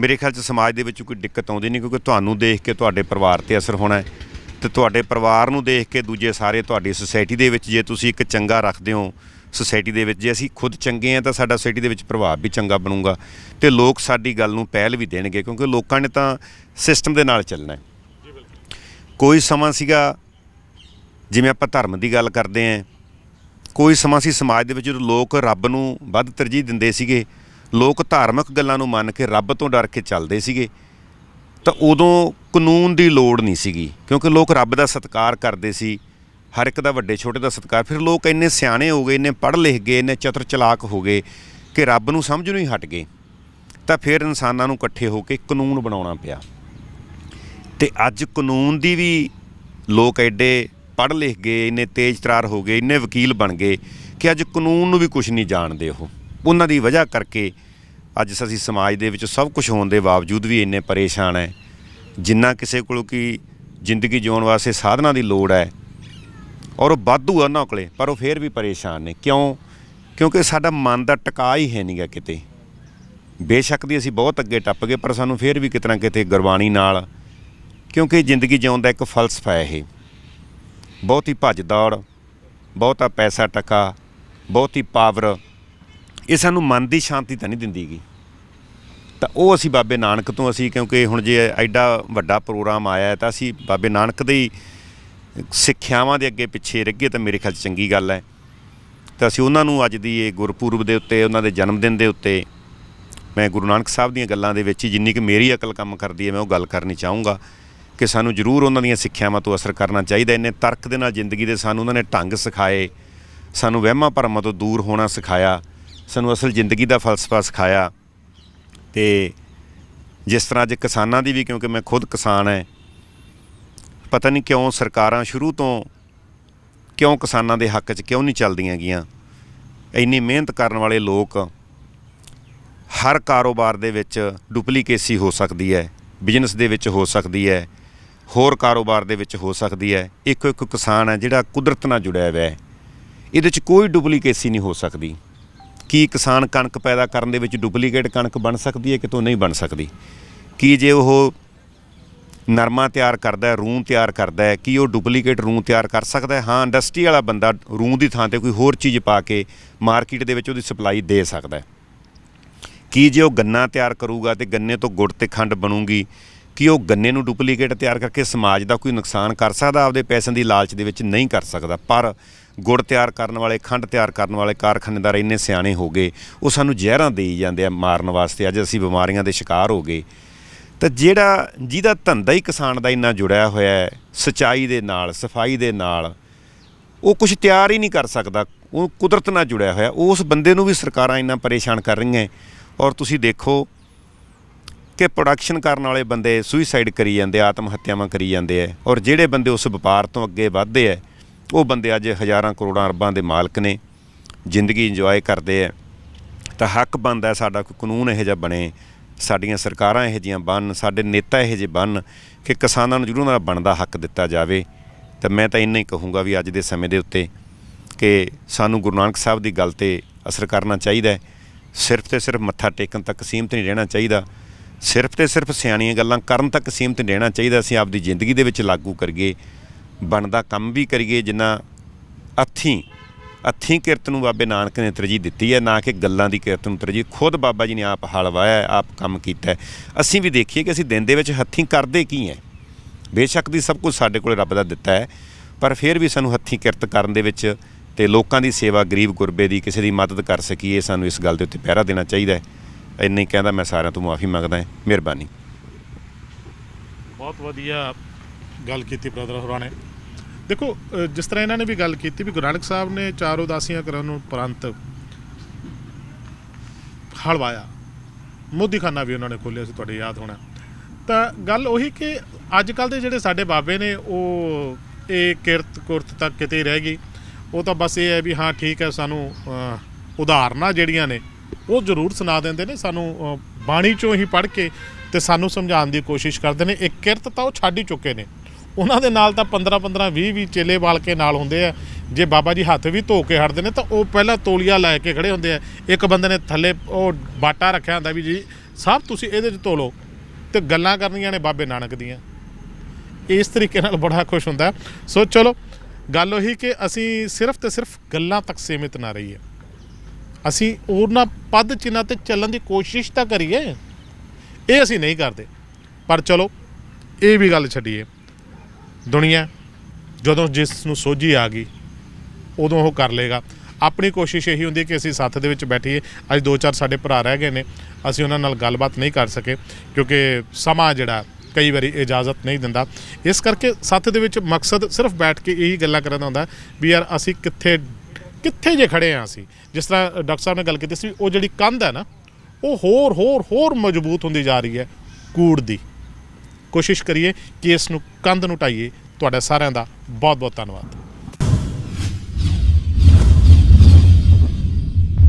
ਮੇਰੇ ਖਿਆਲ 'ਚ ਸਮਾਜ ਦੇ ਵਿੱਚ ਕੋਈ ਦਿੱਕਤ ਆਉਂਦੀ ਨਹੀਂ, ਕਿਉਂਕਿ ਤੁਹਾਨੂੰ ਦੇਖ ਕੇ ਤੁਹਾਡੇ ਪਰਿਵਾਰ ਤੇ ਅਸਰ ਹੋਣਾ ਹੈ। ਤੇ ਤੁਹਾਡੇ ਪਰਿਵਾਰ ਨੂੰ ਦੇਖ ਕੇ ਦੂਜੇ ਸਾਰੇ ਤੁਹਾਡੀ ਸੁਸਾਇਟੀ ਦੇ ਵਿੱਚ ਜੇ ਤੁਸੀਂ ਇੱਕ ਚੰਗਾ ਰੱਖਦੇ ਹੋ ਸੁਸਾਇਟੀ ਦੇ ਵਿੱਚ। ਜੇ ਅਸੀਂ ਖੁਦ ਚੰਗੇ ਆ ਤਾਂ ਸਾਡਾ ਸੁਸਾਇਟੀ ਦੇ ਵਿੱਚ ਪ੍ਰਭਾਵ ਵੀ ਚੰਗਾ ਬਣੂਗਾ ਤੇ ਲੋਕ ਸਾਡੀ ਗੱਲ ਨੂੰ ਪਹਿਲ ਵੀ ਦੇਣਗੇ ਕਿਉਂਕਿ ਲੋਕਾਂ ਨੇ ਤਾਂ ਸਿਸਟਮ ਦੇ ਨਾਲ ਚੱਲਣਾ ਹੈ। ਕੋਈ ਸਮਾਂ ਸੀਗਾ, ਜਿਵੇਂ ਆਪਾਂ ਧਰਮ ਦੀ ਗੱਲ ਕਰਦੇ ਆਂ, ਕੋਈ ਸਮਾਂ ਸੀ ਸਮਾਜ ਦੇ ਵਿੱਚ ਜਦੋਂ ਲੋਕ ਰੱਬ ਨੂੰ ਵੱਧ ਤਰਜੀਹ ਦਿੰਦੇ ਸੀਗੇ, ਲੋਕ ਧਾਰਮਿਕ ਗੱਲਾਂ ਨੂੰ ਮੰਨ ਕੇ ਰੱਬ ਤੋਂ ਡਰ ਕੇ ਚੱਲਦੇ ਸੀਗੇ, ਤਾਂ ਉਦੋਂ ਕਾਨੂੰਨ ਦੀ ਲੋੜ ਨਹੀਂ ਸੀਗੀ ਕਿਉਂਕਿ ਲੋਕ ਰੱਬ ਦਾ ਸਤਿਕਾਰ ਕਰਦੇ ਸੀ। ਹਰ ਇੱਕ ਦਾ ਵੱਡੇ ਛੋਟੇ ਦਾ ਸਤਿਕਾਰ। ਫਿਰ ਲੋਕ ਇੰਨੇ ਸਿਆਣੇ ਹੋ ਗਏ, ਇੰਨੇ ਪੜ੍ਹ ਲਿਖ ਗਏ, ਇੰਨੇ ਚਤਰ ਚਲਾਕ ਹੋ ਗਏ ਕਿ ਰੱਬ ਨੂੰ ਸਮਝਣੋਂ ਹੀ ਹਟ ਗਏ। ਤਾਂ ਫਿਰ ਇਨਸਾਨਾਂ ਨੂੰ ਇਕੱਠੇ ਹੋ ਕੇ ਕਾਨੂੰਨ ਬਣਾਉਣਾ ਪਿਆ। ਤੇ ਅੱਜ ਕਾਨੂੰਨ ਦੀ ਵੀ ਲੋਕ ਐਡੇ ਪੜ੍ਹ ਲਿਖ ਗਏ, ਇੰਨੇ ਤੇਜ਼ ਤਰਾਰ ਹੋ ਗਏ, ਇੰਨੇ ਵਕੀਲ ਬਣ ਗਏ ਕਿ ਅੱਜ ਕਾਨੂੰਨ ਨੂੰ ਵੀ ਕੁਝ ਨਹੀਂ ਜਾਣਦੇ ਉਹ। ਉਹਨਾਂ ਦੀ ਵਜ੍ਹਾ ਕਰਕੇ ਅੱਜ ਅਸੀਂ ਸਮਾਜ ਦੇ ਵਿੱਚ ਸਭ ਕੁਝ ਹੋਣ ਦੇ ਬਾਵਜੂਦ ਵੀ ਇੰਨੇ ਪਰੇਸ਼ਾਨ ਹੈ ਜਿੰਨਾ ਕਿਸੇ ਕੋਲ ਕੀ ਜ਼ਿੰਦਗੀ ਜਿਉਣ ਵਾਸਤੇ ਸਾਧਨਾਂ ਦੀ ਲੋੜ ਹੈ ਔਰ ਉਹ ਵਾਧੂ ਆ ਉਹਨਾਂ ਕੋਲੇ, ਪਰ ਉਹ ਫੇਰ ਵੀ ਪਰੇਸ਼ਾਨ ਨੇ। ਕਿਉਂ? ਕਿਉਂਕਿ ਸਾਡਾ ਮਨ ਦਾ ਟਿਕਾ ਹੀ ਹੈ ਨਹੀਂਗਾ ਕਿਤੇ। ਬੇਸ਼ੱਕ ਦੀ ਅਸੀਂ ਬਹੁਤ ਅੱਗੇ ਟੱਪ ਗਏ, ਪਰ ਸਾਨੂੰ ਫੇਰ ਵੀ ਕਿਤੇ ਨਾ ਕਿਤੇ ਗੁਰਬਾਣੀ ਨਾਲ, ਕਿਉਂਕਿ ਜ਼ਿੰਦਗੀ ਜਿਉਣ ਦਾ ਇੱਕ ਫਲਸਫਾ ਹੈ ਇਹ। ਬਹੁਤੀ ਭੱਜ ਦੌੜ, ਬਹੁਤਾ ਪੈਸਾ ਟਕਾ, ਬਹੁਤੀ ਪਾਵਰ, ਇਹ ਸਾਨੂੰ ਮਨ ਦੀ ਸ਼ਾਂਤੀ ਤਾਂ ਨਹੀਂ ਦਿੰਦੀਗੀ ਤਾਂ ਉਹ ਅਸੀਂ ਬਾਬੇ ਨਾਨਕ ਤੋਂ ਅਸੀਂ, ਕਿਉਂਕਿ ਹੁਣ ਜੇ ਐਡਾ ਵੱਡਾ ਪ੍ਰੋਗਰਾਮ ਆਇਆ ਤਾਂ ਅਸੀਂ ਬਾਬੇ ਨਾਨਕ ਦੇ ਹੀ ਸਿੱਖਿਆਵਾਂ ਦੇ ਅੱਗੇ ਪਿੱਛੇ ਰਹਿਗੇ ਤਾਂ ਮੇਰੇ ਖਿਆਲ 'ਚ ਚੰਗੀ ਗੱਲ ਹੈ। ਤਾਂ ਅਸੀਂ ਉਹਨਾਂ ਨੂੰ ਅੱਜ ਦੀ ਇਹ ਗੁਰਪੁਰਬ ਦੇ ਉੱਤੇ, ਉਹਨਾਂ ਦੇ ਜਨਮ ਦਿਨ ਦੇ ਉੱਤੇ ਮੈਂ ਗੁਰੂ ਨਾਨਕ ਸਾਹਿਬ ਦੀਆਂ ਗੱਲਾਂ ਦੇ ਵਿੱਚ ਜਿੰਨੀ ਕਿ ਮੇਰੀ ਅਕਲ ਕੰਮ ਕਰਦੀ ਹੈ, ਮੈਂ ਉਹ ਗੱਲ ਕਰਨੀ ਚਾਹੂੰਗਾ ਕਿ ਸਾਨੂੰ ਜ਼ਰੂਰ ਉਹਨਾਂ ਦੀਆਂ ਸਿੱਖਿਆਵਾਂ ਤੋਂ ਅਸਰ ਕਰਨਾ ਚਾਹੀਦਾ। ਇੰਨੇ ਤਰਕ ਦੇ ਨਾਲ ਜ਼ਿੰਦਗੀ ਦੇ ਸਾਨੂੰ ਉਹਨਾਂ ਨੇ ਢੰਗ ਸਿਖਾਏ, ਸਾਨੂੰ ਵਹਿਮਾਂ ਭਰਮਾਂ ਤੋਂ ਦੂਰ ਹੋਣਾ ਸਿਖਾਇਆ, ਸਾਨੂੰ ਅਸਲ ਜ਼ਿੰਦਗੀ ਦਾ ਫਲਸਫਾ ਸਿਖਾਇਆ। ਤੇ ਜਿਸ ਤਰ੍ਹਾਂ ਅੱਜ ਕਿਸਾਨਾਂ ਦੀ ਵੀ, ਕਿਉਂਕਿ ਮੈਂ ਖੁਦ ਕਿਸਾਨ ਹੈ ਪਤਾ ਨਹੀਂ ਕਿਉਂ ਸਰਕਾਰਾਂ ਸ਼ੁਰੂ ਤੋਂ ਕਿਉਂ ਕਿਸਾਨਾਂ ਦੇ ਹੱਕ 'ਚ ਕਿਉਂ ਨਹੀਂ ਚੱਲਦੀਆਂ ਗਈਆਂ? ਇੰਨੀ ਮਿਹਨਤ ਕਰਨ ਵਾਲੇ ਲੋਕ ਹਰ ਕਾਰੋਬਾਰ ਦੇ ਵਿੱਚ ਡੁਪਲੀਕੇਸੀ ਹੋ ਸਕਦੀ ਹੈ ਬਿਜ਼ਨਸ ਦੇ ਵਿੱਚ ਹੋ ਸਕਦੀ ਹੈ, ਹੋਰ ਕਾਰੋਬਾਰ ਦੇ ਵਿੱਚ ਹੋ ਸਕਦੀ ਹੈ। ਇੱਕੋ ਇੱਕ ਕਿਸਾਨ ਹੈ ਜਿਹੜਾ ਕੁਦਰਤ ਨਾਲ ਜੁੜਿਆ ਹੋਇਆ ਹੈ। ਇਹਦੇ 'ਚ ਕੋਈ ਡੁਪਲੀਕੇਸੀ ਨਹੀਂ ਹੋ ਸਕਦੀ। ਕੀ ਕਿਸਾਨ ਕਣਕ ਪੈਦਾ ਕਰਨ ਦੇ ਵਿੱਚ ਡੁਪਲੀਕੇਟ ਕਣਕ ਬਣ ਸਕਦੀ ਹੈ ਕਿਤੋਂ ਨਹੀਂ ਬਣ ਸਕਦੀ? ਕੀ ਜੇ ਉਹ ਨਰਮਾ ਤਿਆਰ ਕਰਦਾ ਹੈ, ਰੂੰ ਤਿਆਰ ਕਰਦਾ ਹੈ, ਕੀ ਉਹ ਡੁਪਲੀਕੇਟ ਰੂੰ ਤਿਆਰ ਕਰ ਸਕਦਾ ਹੈ? ਹਾਂ ਇੰਡਸਟਰੀ ਵਾਲਾ ਬੰਦਾ ਰੂੰ ਦੀ ਥਾਂ ਤੇ ਕੋਈ ਹੋਰ ਚੀਜ਼ ਪਾ ਕੇ ਮਾਰਕੀਟ ਦੇ ਵਿੱਚ ਉਹਦੀ ਸਪਲਾਈ ਦੇ ਸਕਦਾ ਹੈ। ਕੀ ਜੇ ਉਹ ਗੰਨਾ ਤਿਆਰ ਕਰੂਗਾ ਤੇ ਗੰਨੇ ਤੋਂ ਗੁੜ ਤੇ ਖੰਡ ਬਣੂਗੀ, ਕਿ ਉਹ ਗੰਨੇ ਨੂੰ ਡੁਪਲੀਕੇਟ ਤਿਆਰ ਕਰਕੇ ਸਮਾਜ ਦਾ ਕੋਈ ਨੁਕਸਾਨ ਕਰ ਸਕਦਾ, ਆਪਦੇ ਪੈਸਿਆਂ ਦੀ ਲਾਲਚ ਦੇ ਵਿੱਚ ਨਹੀਂ ਕਰ ਸਕਦਾ? ਪਰ ਗੁੜ ਤਿਆਰ ਕਰਨ ਵਾਲੇ, ਖੰਡ ਤਿਆਰ ਕਰਨ ਵਾਲੇ ਕਾਰਖਾਨੇਦਾਰ ਇੰਨੇ ਸਿਆਣੇ ਹੋ ਗਏ, ਉਹ ਸਾਨੂੰ ਜ਼ਹਿਰਾਂ ਦੇਈ ਜਾਂਦੇ ਆ ਮਾਰਨ ਵਾਸਤੇ, ਅੱਜ ਅਸੀਂ ਬਿਮਾਰੀਆਂ ਦੇ ਸ਼ਿਕਾਰ ਹੋ ਗਏ। ਤਾਂ ਜਿਹੜਾ ਜਿਹਦਾ ਧੰਦਾ ਹੀ ਕਿਸਾਨ ਦਾ ਇੰਨਾ ਜੁੜਿਆ ਹੋਇਆ ਹੈ, ਸਚਾਈ ਦੇ ਨਾਲ, ਸਫ਼ਾਈ ਦੇ ਨਾਲ, ਉਹ ਕੁਝ ਤਿਆਰ ਹੀ ਨਹੀਂ ਕਰ ਸਕਦਾ, ਉਹ ਕੁਦਰਤ ਨਾਲ ਜੁੜਿਆ ਹੋਇਆ, ਉਸ ਬੰਦੇ ਨੂੰ ਵੀ ਸਰਕਾਰਾਂ ਇੰਨਾ ਪਰੇਸ਼ਾਨ ਕਰ ਰਹੀਆਂ ਔਰ ਤੁਸੀਂ ਦੇਖੋ ਕਿ ਪ੍ਰੋਡਕਸ਼ਨ ਕਰਨ ਵਾਲੇ ਬੰਦੇ ਸੁਈਸਾਈਡ ਕਰੀ ਜਾਂਦੇ ਆਤਮ ਹੱਤਿਆਵਾਂ ਕਰੀ ਜਾਂਦੇ ਆ ਔਰ ਜਿਹੜੇ ਬੰਦੇ ਉਸ ਵਪਾਰ ਤੋਂ ਅੱਗੇ ਵਧਦੇ ਆ ਉਹ ਬੰਦੇ ਅੱਜ ਹਜ਼ਾਰਾਂ ਕਰੋੜਾਂ ਅਰਬਾਂ ਦੇ ਮਾਲਕ ਨੇ, ਜ਼ਿੰਦਗੀ ਇੰਜੋਏ ਕਰਦੇ ਆ ਤਾਂ ਹੱਕ ਬਣਦਾ ਸਾਡਾ ਕੋਈ ਕਾਨੂੰਨ ਇਹੋ ਜਿਹਾ ਬਣੇ ਸਾਡੀਆਂ ਸਰਕਾਰਾਂ ਇਹੋ ਜਿਹੀਆਂ ਬਣ ਸਾਡੇ ਨੇਤਾ ਇਹੋ ਜਿਹੇ ਬਣ ਕਿ ਕਿਸਾਨਾਂ ਨੂੰ ਜ਼ਰੂਰ ਉਹਨਾਂ ਦਾ ਬਣਦਾ ਹੱਕ ਦਿੱਤਾ ਜਾਵੇ। ਤਾਂ ਮੈਂ ਤਾਂ ਇੰਨਾ ਹੀ ਕਹੂੰਗਾ ਵੀ ਅੱਜ ਦੇ ਸਮੇਂ ਦੇ ਉੱਤੇ ਕਿ ਸਾਨੂੰ ਗੁਰੂ ਨਾਨਕ ਸਾਹਿਬ ਦੀ ਗੱਲ ਤੇ ਅਸਰ ਕਰਨਾ ਚਾਹੀਦਾ ਹੈ। ਸਿਰਫ ਤੇ ਸਿਰਫ ਮੱਥਾ ਟੇਕਣ ਤੱਕ ਸੀਮਤ ਨਹੀਂ ਰਹਿਣਾ ਚਾਹੀਦਾ। ਸਿਰਫ ਤੇ ਸਿਰਫ ਸਿਆਣੀਆਂ ਗੱਲਾਂ ਕਰਨ ਤੱਕ ਸੀਮਤ ਨਹੀਂ ਰਹਿਣਾ ਚਾਹੀਦਾ। ਅਸੀਂ ਆਪਦੀ ਜ਼ਿੰਦਗੀ ਦੇ ਵਿੱਚ ਲਾਗੂ ਕਰੀਏ, ਬਣਦਾ ਕੰਮ ਵੀ ਕਰੀਏ, ਜਿੰਨਾ ਅੱਥੀ ਅੱਥੀ ਕਿਰਤ ਨੂੰ ਬਾਬੇ ਨਾਨਕ ਨੇ ਤਰਜੀਹ ਦਿੱਤੀ ਹੈ, ਨਾ ਕਿ ਗੱਲਾਂ ਦੀ ਕਿਰਤ ਨੂੰ ਤਰਜੀਹ। ਖੁਦ ਬਾਬਾ ਜੀ ਨੇ ਆਪ ਹਲਵਾਇਆ ਆਪ ਕੰਮ ਕੀਤਾ ਅਸੀਂ ਵੀ ਦੇਖੀਏ ਕਿ ਅਸੀਂ ਦਿਨ ਦੇ ਵਿੱਚ ਹੱਥੀਂ ਕਰਦੇ ਕੀ ਹੈ। ਬੇਸ਼ੱਕ ਦੀ ਸਭ ਕੁਝ ਸਾਡੇ ਕੋਲ ਰੱਬ ਦਾ ਦਿੱਤਾ ਹੈ, ਪਰ ਫਿਰ ਵੀ ਸਾਨੂੰ ਹੱਥੀਂ ਕਿਰਤ ਕਰਨ ਦੇ ਵਿੱਚ ਤੇ ਲੋਕਾਂ ਦੀ ਸੇਵਾ ਗਰੀਬ ਗੁਰਬੇ ਦੀ ਕਿਸੇ ਦੀ ਮਦਦ ਕਰ ਸਕੀਏ ਸਾਨੂੰ ਇਸ ਗੱਲ ਦੇ ਉੱਤੇ ਪਹਿਰਾ ਦੇਣਾ ਚਾਹੀਦਾ ਹੈ। ਇੰਨੇ ਹੀ ਕਹਿੰਦਾ, ਮੈਂ ਸਾਰਿਆਂ ਤੋਂ ਮਾਫੀ ਮੰਗਦਾ ਹਾਂ। ਮਿਹਰਬਾਨੀ। ਬਹੁਤ ਵਧੀਆ ਗੱਲ ਕੀਤੀ ਬ੍ਰਦਰ ਹੋਰਾਂ ਨੇ। ਦੇਖੋ ਜਿਸ ਤਰ੍ਹਾਂ ਇਹਨਾਂ ਨੇ ਵੀ ਗੱਲ ਕੀਤੀ ਵੀ ਗੁਰੂ ਨਾਨਕ ਸਾਹਿਬ ਨੇ ਚਾਰ ਉਦਾਸੀਆਂ ਕਰਨ ਉਪਰੰਤ ਹਲਵਾਇਆ। ਮੋਦੀਖਾਨਾ ਵੀ ਉਹਨਾਂ ਨੇ ਖੋਲ੍ਹਿਆ ਸੀ, ਤੁਹਾਡੇ ਯਾਦ ਹੋਣਾ। ਤਾਂ ਗੱਲ ਉਹੀ ਕਿ ਅੱਜ ਕੱਲ ਦੇ ਜਿਹੜੇ ਸਾਡੇ ਬਾਬੇ ਨੇ, ਉਹ ਇਹ ਕਿਰਤ ਕੁਰਤ ਤੱਕ ਕਿਤੇ ਰਹਿ ਗਈ। ਉਹ ਤਾਂ ਬਸ ਇਹ ਹੈ ਵੀ ਹਾਂ, ਠੀਕ ਹੈ, ਸਾਨੂੰ ਉਦਾਹਰਨਾਂ ਜਿਹੜੀਆਂ ਨੇ, ਉਹ ਜ਼ਰੂਰ ਸੁਣਾ ਦਿੰਦੇ ਨੇ। ਸਾਨੂੰ ਬਾਣੀ ਚੋਂ ਹੀ ਪੜ੍ਹ ਕੇ ਤੇ ਸਾਨੂੰ ਸਮਝਾਉਣ ਦੀ ਕੋਸ਼ਿਸ਼ ਕਰਦੇ ਨੇ। ਇੱਕ ਕਿਰਤ ਤਾਂ ਉਹ ਛੱਡ ਹੀ ਚੁੱਕੇ ਨੇ। ਉਹਨਾਂ ਦੇ ਨਾਲ ਤਾਂ 15 15 20 20 ਚੇਲੇ ਵਾਲ ਕੇ ਨਾਲ ਹੁੰਦੇ ਆ। ਜੇ ਬਾਬਾ ਜੀ ਹੱਥ ਵੀ ਧੋ ਕੇ ਹਟਦੇ ਨੇ ਤਾਂ ਉਹ ਪਹਿਲਾਂ ਤੋਲੀਆ ਲੈ ਕੇ ਖੜੇ ਹੁੰਦੇ ਆ। ਇੱਕ ਬੰਦੇ ਨੇ ਥੱਲੇ ਉਹ ਬਾਟਾ ਰੱਖਿਆ ਹੁੰਦਾ ਵੀ ਜੀ ਸਾਹਿਬ ਤੁਸੀਂ ਇਹਦੇ 'ਚ ਧੋ ਲਓ ਤੇ ਗੱਲਾਂ ਕਰਨੀਆਂ ਨੇ ਬਾਬੇ ਨਾਨਕ ਦੀਆਂ। ਇਸ ਤਰੀਕੇ ਨਾਲ ਬੜਾ ਖੁਸ਼ ਹੁੰਦਾ। ਸੋ ਚਲੋ, ਗੱਲ ਉਹੀ ਕਿ ਅਸੀਂ ਸਿਰਫ ਤੇ ਸਿਰਫ ਗੱਲਾਂ ਤੱਕ ਸੀਮਿਤ ਨਾ ਰਹੀਏ। ਅਸੀਂ ਉਹਨਾਂ ਪਦ ਚਿੰਨ੍ਹਾਂ ਤੇ ਚੱਲਣ ਦੀ ਕੋਸ਼ਿਸ਼ ਤਾਂ ਕਰੀਏ, ਇਹ ਅਸੀਂ ਨਹੀਂ ਕਰਦੇ। ਪਰ ਚਲੋ, ਇਹ ਵੀ ਗੱਲ ਛੱਡੀਏ। ਦੁਨੀਆ ਜਦੋਂ ਜਿਸ ਨੂੰ ਸੋਝੀ ਆ ਗਈ, ਉਦੋਂ ਉਹ ਕਰ ਲੇਗਾ। ਆਪਣੀ ਕੋਸ਼ਿਸ਼ ਇਹੀ ਹੁੰਦੀ ਕਿ ਅਸੀਂ ਸਾਥ ਦੇ ਵਿੱਚ ਬੈਠੀਏ। ਅੱਜ ਦੋ ਚਾਰ ਸਾਡੇ ਭਰਾ ਰਹਿ ਗਏ ਨੇ, ਅਸੀਂ ਉਹਨਾਂ ਨਾਲ ਗੱਲਬਾਤ ਨਹੀਂ ਕਰ ਸਕੇ, ਕਿਉਂਕਿ ਸਮਾਂ ਜਿਹੜਾ ਕਈ ਵਾਰੀ ਇਜਾਜ਼ਤ ਨਹੀਂ ਦਿੰਦਾ। ਇਸ ਕਰਕੇ ਸਾਥ ਦੇ ਵਿੱਚ ਮਕਸਦ ਸਿਰਫ ਬੈਠ ਕੇ ਇਹੀ ਗੱਲਾਂ ਕਰਨ ਦਾ ਹੁੰਦਾ ਵੀ ਯਾਰ ਅਸੀਂ ਕਿੱਥੇ ਕਿੱਥੇ ਜੇ ਖੜੇ ਆ ਅਸੀਂ। ਜਿਸ ਤਰ੍ਹਾਂ ਡਾਕਟਰ ਸਾਹਿਬ ਨੇ ਗੱਲ ਕੀਤੀ ਸੀ ਉਹ ਜਿਹੜੀ ਕੰਧ ਹੈ ਨਾ, ਉਹ ਹੋਰ ਹੋਰ ਹੋਰ ਮਜ਼ਬੂਤ ਹੁੰਦੀ ਜਾ ਰਹੀ ਹੈ ਕੂੜ ਦੀ। ਕੋਸ਼ਿਸ਼ ਕਰੀਏ ਕਿ ਇਸ ਨੂੰ ਕੰਧ ਨੂੰ ਢਾਈਏ। ਤੁਹਾਡਾ ਸਾਰਿਆਂ ਦਾ ਬਹੁਤ ਬਹੁਤ ਧੰਨਵਾਦ।